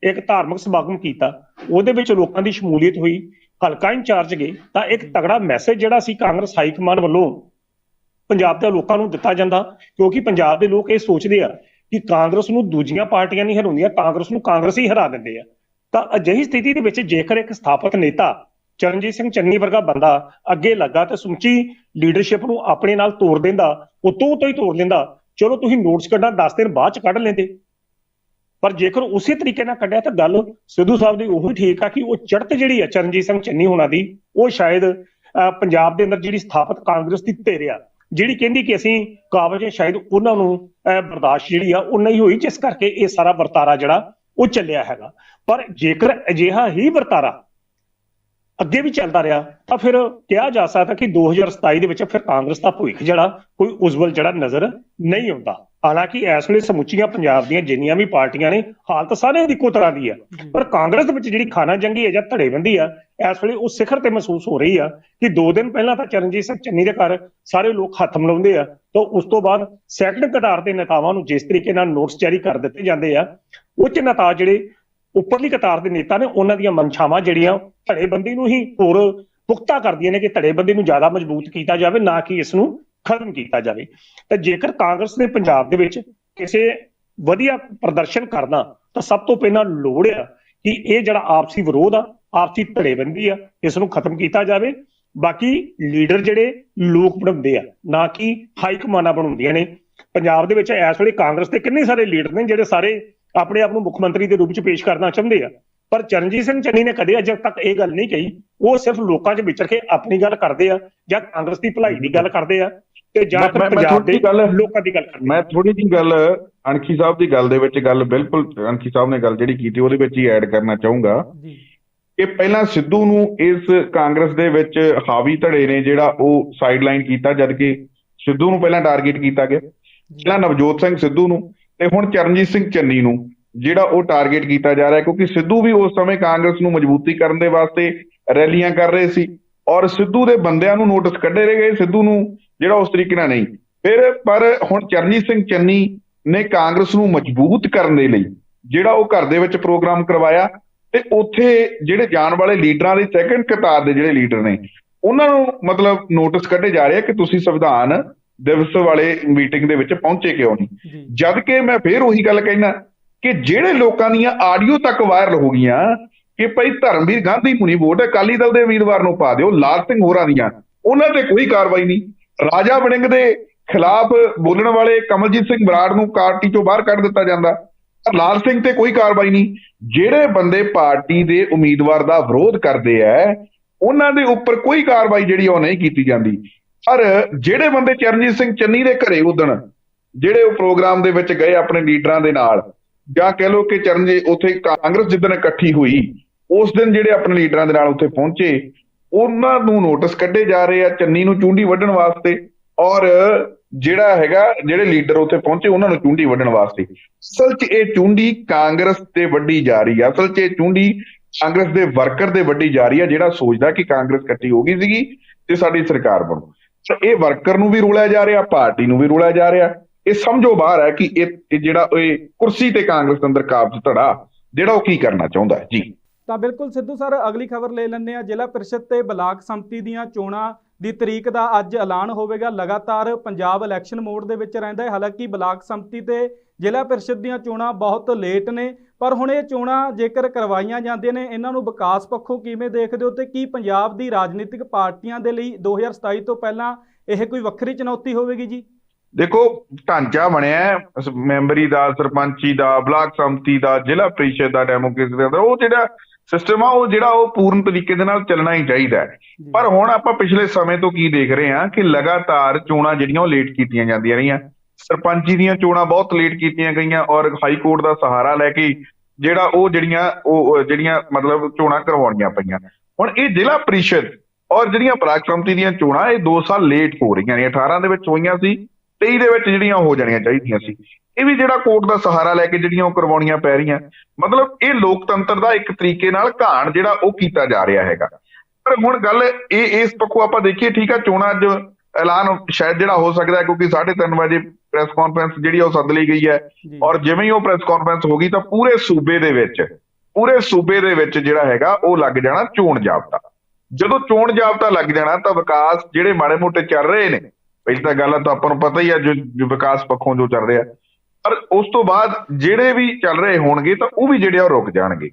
ਇੱਕ ਧਾਰਮਿਕ ਸਮਾਗਮ ਕੀਤਾ, ਉਹਦੇ ਵਿੱਚ ਲੋਕਾਂ ਦੀ ਸ਼ਮੂਲੀਅਤ ਹੋਈ, ਹਲਕਾ ਇੰਚਾਰਜ ਗਏ, ਤਾਂ ਇੱਕ ਤਗੜਾ ਮੈਸੇਜ ਜਿਹੜਾ ਸੀ ਕਾਂਗਰਸ ਹਾਈ ਕਮਾਂਡ ਵੱਲੋਂ ਪੰਜਾਬ ਦੇ ਲੋਕਾਂ ਨੂੰ ਦਿੱਤਾ ਜਾਂਦਾ, ਕਿਉਂਕਿ ਪੰਜਾਬ ਦੇ ਲੋਕ ਇਹ ਸੋਚਦੇ ਆ ਕਿ ਕਾਂਗਰਸ ਨੂੰ ਦੂਜੀਆਂ ਪਾਰਟੀਆਂ ਨਹੀਂ ਹਰਾਉਂਦੀਆਂ, ਕਾਂਗਰਸ ਨੂੰ ਕਾਂਗਰਸ ਹੀ ਹਰਾ ਦਿੰਦੇ ਆ। ਤਾਂ ਅਜਿਹੀ ਸਥਿਤੀ ਦੇ ਵਿੱਚ ਜੇਕਰ ਇੱਕ ਸਥਾਪਕ ਨੇਤਾ ਚਰਨਜੀਤ ਸਿੰਘ ਚੰਨੀ ਵਰਗਾ ਬੰਦਾ ਅੱਗੇ ਲੱਗਾ ਤੇ ਸਮੁੱਚੀ ਲੀਡਰਸ਼ਿਪ ਨੂੰ ਆਪਣੇ ਨਾਲ ਤੋੜ ਦਿੰਦਾ, ਉਤੋਂ ਤੋਂ ਹੀ ਤੋੜ ਦਿੰਦਾ। ਚਲੋ ਤੁਸੀਂ ਨੋਟਸ ਕੱਢਾਂ 10 ਦਿਨ ਬਾਅਦ ਚ ਕੱਢ ਲੈਂਦੇ। ਪਰ ਜੇਕਰ ਉਸੇ ਤਰੀਕੇ ਨਾਲ ਕੱਢਿਆ ਤਾਂ ਗੱਲ ਸਿੱਧੂ ਸਾਹਿਬ ਦੀ ਉਹੀ ਠੀਕ ਆ ਕਿ ਉਹ ਚੜਤ ਜਿਹੜੀ ਆ ਚਰਨਜੀਤ ਸਿੰਘ ਚੰਨੀ ਹੋਣਾ ਦੀ, ਉਹ ਸ਼ਾਇਦ ਪੰਜਾਬ ਦੇ ਅੰਦਰ ਜਿਹੜੀ ਸਥਾਪਿਤ ਕਾਂਗਰਸ ਦੀ ਧਿਰ ਆ, ਜਿਹੜੀ ਕਹਿੰਦੀ ਕਿ ਅਸੀਂ ਕਾਬਜ ਸ਼ਾਇਦ ਉਹਨਾਂ ਨੂੰ ਬਰਦਾਸ਼ਤ ਜਿਹੜੀ ਆ, ਉਹ ਨਹੀਂ ਹੋਈ, ਜਿਸ ਕਰਕੇ ਇਹ ਸਾਰਾ ਵਰਤਾਰਾ ਜਿਹੜਾ, ਉਹ ਚੱਲਿਆ ਹੈਗਾ। ਪਰ ਜੇਕਰ ਅਜਿਹਾ ਹੀ ਵਰਤਾਰਾ ਅੱਗੇ ਵੀ ਚੱਲਦਾ ਰਿਹਾ ਤਾਂ ਫਿਰ ਕਿਹਾ ਜਾ ਸਕਦਾ ਕਿ 2027 ਦੇ ਵਿੱਚ ਫਿਰ ਕਾਂਗਰਸ ਦਾ ਭਵਿੱਖ ਜਿਹੜਾ ਕੋਈ ਉਜਵਲ ਜਿਹੜਾ ਨਜ਼ਰ ਨਹੀਂ ਆਉਂਦਾ। ਹਾਲਾਂਕਿ ਇਸ ਵੇਲੇ ਸਮੁੱਚੀਆਂ ਪੰਜਾਬ ਦੀਆਂ ਜਿੰਨੀਆਂ ਵੀ ਪਾਰਟੀਆਂ ਨੇ ਹਾਲਤ ਸਾਰਿਆਂ ਦੀ ਇੱਕੋ ਤਰ੍ਹਾਂ ਦੀ ਆ। ਪਰ ਕਾਂਗਰਸ ਦੇ ਵਿੱਚ ਜਿਹੜੀ ਖਾਨਾ ਜੰਗੀ ਹੈ ਜਾਂ ਧੜੇਬੰਦੀ ਆ ਇਸ ਵੇਲੇ ਉਹ ਸਿਖਰ ਤੇ ਮਹਿਸੂਸ ਹੋ ਰਹੀ ਆ ਕਿ 2 ਦਿਨ ਪਹਿਲਾਂ ਤਾਂ ਚਰਨਜੀਤ ਸਿੰਘ ਚੰਨੀ ਦੇ ਘਰ ਸਾਰੇ ਲੋਕ ਹੱਥ ਮਿਲਾਉਂਦੇ ਆ ਤਾਂ ਉਸ ਤੋਂ ਬਾਅਦ ਸੈਕੰਡ ਕਤਾਰ ਦੇ ਨੇਤਾਵਾਂ ਨੂੰ ਜਿਸ ਤਰੀਕੇ ਨਾਲ ਨੋਟਿਸ ਜਾਰੀ ਕਰ ਦਿੱਤੇ ਜਾਂਦੇ ਆ ਉੱਚ ਨੇਤਾ ਜਿਹੜੇ ਉੱਪਰਲੀ ਕਤਾਰ ਦੇ ਨੇਤਾ ਨੇ ਉਹਨਾਂ ਦੀਆਂ ਮਨਸ਼ਾਵਾਂ ਜਿਹੜੀਆਂ ਧੜੇਬੰਦੀ ਨੂੰ ਹੀ ਹੋਰ ਪੁਖਤਾ ਕਰਦੀਆਂ ਨੇ ਕਿ ਧੜੇਬੰਦੀ ਨੂੰ ਜ਼ਿਆਦਾ ਮਜ਼ਬੂਤ ਕੀਤਾ ਜਾਵੇ, ਨਾ ਕਿ ਇਸ ਨੂੰ ਖਤਮ ਕੀਤਾ ਜਾਵੇ। ਤਾਂ ਜੇਕਰ ਕਾਂਗਰਸ ਨੇ ਪੰਜਾਬ ਦੇ ਵਿੱਚ ਕਿਸੇ ਵਧੀਆ ਪ੍ਰਦਰਸ਼ਨ ਕਰਨਾ, ਤਾਂ ਸਭ ਤੋਂ ਪਹਿਲਾਂ ਲੋੜ ਆ ਕਿ ਇਹ ਜਿਹੜਾ ਆਪਸੀ ਵਿਰੋਧ ਆ, ਆਪਸੀ ਧੜੇਬੰਦੀ ਆ, ਇਸ ਨੂੰ ਖਤਮ ਕੀਤਾ ਜਾਵੇ। ਬਾਕੀ ਲੀਡਰ ਜਿਹੜੇ ਲੋਕ ਬਣਾਉਂਦੇ ਆ, ਨਾ ਕਿ ਹਾਈ ਕਮਾਨਾਂ ਬਣਾਉਂਦੀਆਂ ਨੇ। ਪੰਜਾਬ ਦੇ ਵਿੱਚ ਇਸ ਵੇਲੇ ਕਾਂਗਰਸ ਦੇ ਕਿੰਨੇ ਸਾਰੇ ਲੀਡਰ ਨੇ ਜਿਹੜੇ ਸਾਰੇ ਆਪਣੇ ਆਪ ਨੂੰ ਮੁੱਖ ਮੰਤਰੀ ਦੇ ਰੂਪ 'ਚ ਪੇਸ਼ ਕਰਨਾ ਚਾਹੁੰਦੇ ਆ। ਪਰ ਚਰਨਜੀਤ ਸਿੰਘ ਚੰਨੀ ਨੇ ਕਦੇ ਅਜੇ ਤੱਕ ਇਹ ਗੱਲ ਨਹੀਂ ਕਹੀ। ਉਹ ਸਿਰਫ ਲੋਕਾਂ 'ਚ ਵਿਚਰ ਕੇ ਆਪਣੀ ਗੱਲ ਕਰਦੇ ਆ ਜਾਂ ਕਾਂਗਰਸ ਦੀ ਭਲਾਈ ਦੀ ਗੱਲ ਕਰਦੇ ਆ ਤੇ ਜਾਂ ਫਿਰ ਪੰਜਾਬ ਦੇ ਲੋਕਾਂ ਦੀ ਗੱਲ ਕਰਦੇ ਆ। ਮੈਂ ਥੋੜੀ ਜਿਹੀ ਗੱਲ ਅਣਖੀ ਸਾਹਿਬ ਦੀ ਗੱਲ ਦੇ ਵਿੱਚ ਗੱਲ ਬਿਲਕੁਲ ਅਣਖੀ ਸਾਹਿਬ ਨੇ ਗੱਲ ਜਿਹੜੀ ਕੀਤੀ ਉਹਦੇ ਵਿੱਚ ਹੀ ਐਡ ਕਰਨਾ ਚਾਹੂੰਗਾ। ਜੀ। ਕਿ ਪਹਿਲਾਂ ਸਿੱਧੂ ਨੂੰ ਇਸ ਕਾਂਗਰਸ ਦੇ ਵਿੱਚ ਹਾਵੀ ਧੜੇ ਨੇ ਜਿਹੜਾ ਉਹ ਸਾਈਡਲਾਈਨ ਕੀਤਾ ਜਦ ਕਿ ਸਿੱਧੂ ਨੂੰ ਪਹਿਲਾਂ ਟਾਰਗੇਟ ਕੀਤਾ ਗਿਆ। ਪਹਿਲਾਂ ਨਵਜੋਤ ਸਿੰਘ ਸਿੱਧੂ ਨੂੰ ਤੇ ਹੁਣ ਚਰਨਜੀਤ ਸਿੰਘ ਚੰਨੀ ਨੂੰ, ਜਿਹੜਾ ਉਹ ਟਾਰਗੇਟ ਕੀਤਾ ਜਾ ਰਿਹਾ, ਕਿਉਂਕਿ ਸਿੱਧੂ ਵੀ ਉਸ ਸਮੇਂ ਕਾਂਗਰਸ ਨੂੰ ਮਜ਼ਬੂਤੀ ਕਰਨ ਦੇ ਵਾਸਤੇ ਰੈਲੀਆਂ ਕਰ ਰਹੇ ਸੀ ਔਰ ਸਿੱਧੂ ਦੇ ਬੰਦਿਆਂ ਨੂੰ ਨੋਟਿਸ ਕੱਢੇ ਰਹੇ ਗਏ, ਸਿੱਧੂ ਨੂੰ ਜਿਹੜਾ ਉਸ ਤਰੀਕੇ ਨਾਲ ਨਹੀਂ। ਫਿਰ, ਪਰ ਹੁਣ ਚਰਨਜੀਤ ਸਿੰਘ ਚੰਨੀ ਨੇ ਕਾਂਗਰਸ ਨੂੰ ਮਜ਼ਬੂਤ ਕਰਨ ਦੇ ਲਈ ਜਿਹੜਾ ਉਹ ਘਰ ਦੇ ਵਿੱਚ ਪ੍ਰੋਗਰਾਮ ਕਰਵਾਇਆ ਤੇ ਉੱਥੇ ਜਿਹੜੇ ਜਾਣ ਵਾਲੇ ਲੀਡਰਾਂ ਦੇ ਸੈਕੰਡ ਕਤਾਰ ਦੇ ਜਿਹੜੇ ਲੀਡਰ ਨੇ, ਉਹਨਾਂ ਨੂੰ ਮਤਲਬ ਨੋਟਿਸ ਕੱਢੇ ਜਾ ਰਹੇ ਆ ਕਿ ਤੁਸੀਂ ਸੰਵਿਧਾਨ ਦਿਵਸ ਵਾਲੇ ਮੀਟਿੰਗ ਦੇ ਵਿੱਚ ਪਹੁੰਚੇ ਕਿਉਂ ਨਹੀਂ? ਜਦ ਕਿ ਮੈਂ ਫੇਰ ਉਹੀ ਗੱਲ ਕਹਿਣਾ ਕਿ ਜਿਹੜੇ ਲੋਕਾਂ ਦੀਆਂ ਆਡੀਓ ਤੱਕ ਵਾਇਰਲ ਹੋ ਗਈਆਂ ਕਿ ਭਾਈ ਧਰਮਵੀਰ ਗਾਂਧੀ ਮੁਨੀ ਵੋਟ ਅਕਾਲੀ ਦਲ ਦੇ ਉਮੀਦਵਾਰ ਨੂੰ ਪਾ ਦਿਓ ਲਾਲ ਸਿੰਘ ਹੋਰਾਂ ਦੀਆਂ ਉਹਨਾਂ ਤੇ ਕੋਈ ਕਾਰਵਾਈ ਨਹੀਂ। ਰਾਜਾ ਵੜਿੰਗ ਦੇ ਖਿਲਾਫ ਬੋਲਣ ਵਾਲੇ ਕਮਲਜੀਤ ਸਿੰਘ ਬਰਾੜ ਨੂੰ ਪਾਰਟੀ ਚੋਂ ਬਾਹਰ ਕੱਢ ਦਿੱਤਾ ਜਾਂਦਾ। ਪਰ ਲਾਲ ਸਿੰਘ ਤੇ ਕੋਈ ਕਾਰਵਾਈ ਨਹੀਂ। ਜਿਹੜੇ ਬੰਦੇ ਪਾਰਟੀ ਦੇ ਉਮੀਦਵਾਰ ਦਾ ਵਿਰੋਧ ਕਰਦੇ ਐ ਉਹਨਾਂ ਦੇ ਉੱਪਰ ਕੋਈ ਕਾਰਵਾਈ ਜਿਹੜੀ ਉਹ ਨਹੀਂ ਕੀਤੀ ਜਾਂਦੀ। ਪਰ ਜਿਹੜੇ ਬੰਦੇ ਚਰਨਜੀਤ ਸਿੰਘ ਚੰਨੀ ਦੇ ਘਰੇ ਉਦਣ, ਜਿਹੜੇ ਉਹ ਪ੍ਰੋਗਰਾਮ ਦੇ ਵਿੱਚ ਗਏ ਆਪਣੇ ਲੀਡਰਾਂ ਦੇ ਨਾਲ, ਜਾਂ ਕਹਿ ਲਓ ਕਿ ਚਰਨਜੀਤ ਉੱਥੇ ਕਾਂਗਰਸ ਜਿੱਦਣ ਇਕੱਠੀ ਹੋਈ, ਉਸ ਦਿਨ ਜਿਹੜੇ ਆਪਣੇ ਲੀਡਰਾਂ ਦੇ ਨਾਲ ਉੱਥੇ ਪਹੁੰਚੇ, ਉਹਨਾਂ ਨੂੰ ਨੋਟਿਸ ਕੱਢੇ ਜਾ ਰਹੇ ਆ ਚੰਨੀ ਨੂੰ ਚੁੰਡੀ ਵੱਢਣ ਵਾਸਤੇ, ਔਰ ਜਿਹੜਾ ਹੈਗਾ, ਜਿਹੜੇ ਲੀਡਰ ਉੱਥੇ ਪਹੁੰਚੇ, ਉਹਨਾਂ ਨੂੰ ਚੁੰਡੀ ਵੱਢਣ ਵਾਸਤੇ। ਅਸਲ 'ਚ ਇਹ ਚੁੰਡੀ ਕਾਂਗਰਸ ਤੇ ਵੱਢੀ ਜਾ ਰਹੀ ਆ। ਅਸਲ 'ਚ ਇਹ ਚੁੰਡੀ ਕਾਂਗਰਸ ਦੇ ਵਰਕਰ ਦੇ ਵੱਢੀ ਜਾ ਰਹੀ ਆ, ਜਿਹੜਾ ਸੋਚਦਾ ਕਿ ਕਾਂਗਰਸ ਇਕੱਠੀ ਹੋ ਗਈ ਸੀਗੀ ਤੇ ਸਾਡੀ ਸਰਕਾਰ ਬਣੂ। ਤਾਂ ਇਹ ਵਰਕਰ ਨੂੰ ਵੀ ਰੋਲਿਆ ਜਾ ਰਿਹਾ, ਪਾਰਟੀ ਨੂੰ ਵੀ ਰੋਲਿਆ ਜਾ ਰਿਹਾ। ਇਹ ਸਮਝੋ ਬਾਹਰ ਹੈ ਕਿ ਇਹ ਜਿਹੜਾ ਇਹ ਕੁਰਸੀ ਤੇ ਕਾਂਗਰਸ ਅੰਦਰ ਕਾਬਜ਼ ਧੜਾ, ਜਿਹੜਾ ਉਹ ਕੀ ਕਰਨਾ ਚਾਹੁੰਦਾ ਜੀ। ਤਾਂ ਬਿਲਕੁਲ ਸਿੱਧੂ ਸਰ, ਅਗਲੀ ਖਬਰ ਲੈ ਲੈਂਦੇ ਆ ਜ਼ਿਲ੍ਹਾ ਪ੍ਰੀਸ਼ਦ ਤੇ ਬਲਾਕ ਸੰਮਤੀ ਦੀਆਂ ਚੋਣਾਂ ਦੀ ਤਰੀਕ ਦਾ ਅੱਜ ਐਲਾਨ ਹੋਵੇਗਾ। ਲਗਾਤਾਰ ਪੰਜਾਬ ਇਲੈਕਸ਼ਨ ਮੋਡ ਦੇ ਵਿੱਚ ਰਹਿੰਦਾ ਹੈ। ਹਾਲਾਂਕਿ ਬਲਾਕ ਸੰਮਤੀ ਤੇ ਜ਼ਿਲ੍ਹਾ ਪ੍ਰੀਸ਼ਦ ਦੀਆਂ ਚੋਣਾਂ ਬਹੁਤ ਲੇਟ ਨੇ। ਪਰ ਹੁਣ ਇਹ ਚੋਣਾਂ ਜੇਕਰ ਕਰਵਾਈਆਂ ਜਾਂਦੀਆਂ ਨੇ ਇਹਨਾਂ ਨੂੰ ਵਿਕਾਸ ਪੱਖੋਂ ਕਿਵੇਂ ਦੇਖਦੇ ਹੋ ਤੇ ਕੀ ਪੰਜਾਬ ਦੀ ਰਾਜਨੀਤਿਕ ਪਾਰਟੀਆਂ ਦੇ ਲਈ 2027 ਤੋਂ ਪਹਿਲਾਂ ਇਹ ਕੋਈ ਵੱਖਰੀ ਚੁਣੌਤੀ ਹੋਵੇਗੀ ਜੀ? ਦੇਖੋ ਢਾਂਚਾ ਬਣਿਆ ਮੈਂਬਰੀ ਦਾ ਸਰਪੰਚੀ ਦਾ ਬਲਾਕ ਸੰਮਤੀ ਦਾ ਜ਼ਿਲ੍ਹਾ ਪ੍ਰੀਸ਼ਦ ਦਾ ਡੈਮੋਕ੍ਰੇਸੀ ਦਾ ਉਹ ਜਿਹੜਾ ਸਿਸਟਮ ਆ ਉਹ ਜਿਹੜਾ ਉਹ ਪੂਰਨ ਤਰੀਕੇ ਦੇ ਨਾਲ ਚੱਲਣਾ ਹੀ ਚਾਹੀਦਾ ਹੈ। ਪਰ ਹੁਣ ਆਪਾਂ ਪਿਛਲੇ ਸਮੇਂ ਤੋਂ ਕੀ ਦੇਖ ਰਹੇ ਹਾਂ ਕਿ ਲਗਾਤਾਰ ਚੋਣਾਂ ਜਿਹੜੀਆਂ ਉਹ ਲੇਟ ਕੀਤੀਆਂ ਜਾਂਦੀਆਂ ਰਹੀਆਂ। ਸਰਪੰਚੀ ਦੀਆਂ ਚੋਣਾਂ ਬਹੁਤ ਲੇਟ ਕੀਤੀਆਂ ਗਈਆਂ ਔਰ ਹਾਈ ਕੋਰਟ ਦਾ ਸਹਾਰਾ ਲੈ ਕੇ ਜਿਹੜਾ ਉਹ ਜਿਹੜੀਆਂ ਉਹ ਜਿਹੜੀਆਂ ਮਤਲਬ ਚੋਣਾਂ ਕਰਵਾਉਣੀਆਂ ਪਈਆਂ। ਹੁਣ ਇਹ ਜ਼ਿਲ੍ਹਾ ਪ੍ਰੀਸ਼ਦ ਔਰ ਜਿਹੜੀਆਂ ਬਲਾਕ ਸੰਮਤੀ ਦੀਆਂ ਚੋਣਾਂ, ਇਹ 2 ਸਾਲ ਲੇਟ ਹੋ ਰਹੀਆਂ ਨੇ। 18 ਦੇ ਵਿੱਚ ਹੋਈਆਂ ਸੀ 23 ਦੇ ਵਿੱਚ ਜਿਹੜੀਆਂ ਹੋ ਜਾਣੀਆਂ ਚਾਹੀਦੀਆਂ ਸੀ। ਇਹ ਵੀ ਜਿਹੜਾ ਕੋਰਟ ਦਾ ਸਹਾਰਾ ਲੈ ਕੇ ਜਿਹੜੀਆਂ ਉਹ ਕਰਵਾਉਣੀਆਂ ਪੈ ਰਹੀਆਂ। ਮਤਲਬ ਇਹ ਲੋਕਤੰਤਰ ਦਾ ਇੱਕ ਤਰੀਕੇ ਨਾਲ ਘਾਣ ਜਿਹੜਾ ਉਹ ਕੀਤਾ ਜਾ ਰਿਹਾ ਹੈਗਾ। ਪਰ ਹੁਣ ਗੱਲ ਇਹ, ਇਸ ਪੱਖੋਂ ਆਪਾਂ ਦੇਖੀਏ, ਠੀਕ ਆ, ਚੋਣਾਂ ਅੱਜ ਐਲਾਨ ਸ਼ਾਇਦ ਜਿਹੜਾ ਹੋ ਸਕਦਾ ਹੈ ਕਿਉਂਕਿ 3:30 ਵਜੇ ਪ੍ਰੈਸ ਕਾਨਫਰੰਸ ਜਿਹੜੀ ਉਹ ਸੱਦ ਲਈ ਗਈ ਹੈ। ਔਰ ਜਿਵੇਂ ਹੀ ਉਹ ਪ੍ਰੈਸ ਕਾਨਫਰੰਸ ਹੋ ਗਈ ਤਾਂ ਪੂਰੇ ਸੂਬੇ ਦੇ ਵਿੱਚ ਪੂਰੇ ਸੂਬੇ ਦੇ ਵਿੱਚ ਜਿਹੜਾ ਹੈਗਾ ਉਹ ਲੱਗ ਜਾਣਾ ਚੋਣ ਜਾਬਤਾ। ਜਦੋਂ ਚੋਣ ਜਾਬਤਾ ਲੱਗ ਜਾਣਾ ਤਾਂ ਵਿਕਾਸ ਜਿਹੜੇ ਮਾੜੇ ਮੋਟੇ ਚੱਲ ਰਹੇ ਨੇ ਪਹਿਲੀ ਤਾਂ ਗੱਲ ਤਾਂ ਆਪਾਂ ਨੂੰ ਪਤਾ ਹੀ ਆ ਜੋ ਵਿਕਾਸ ਪੱਖੋਂ ਜੋ ਚੱਲ ਰਿਹਾ। ਪਰ ਉਸ ਤੋਂ ਬਾਅਦ ਜਿਹੜੇ ਵੀ ਚੱਲ ਰਹੇ ਹੋਣਗੇ ਤਾਂ ਉਹ ਵੀ ਜਿਹੜੇ ਆ ਉਹ ਰੁਕ ਜਾਣਗੇ।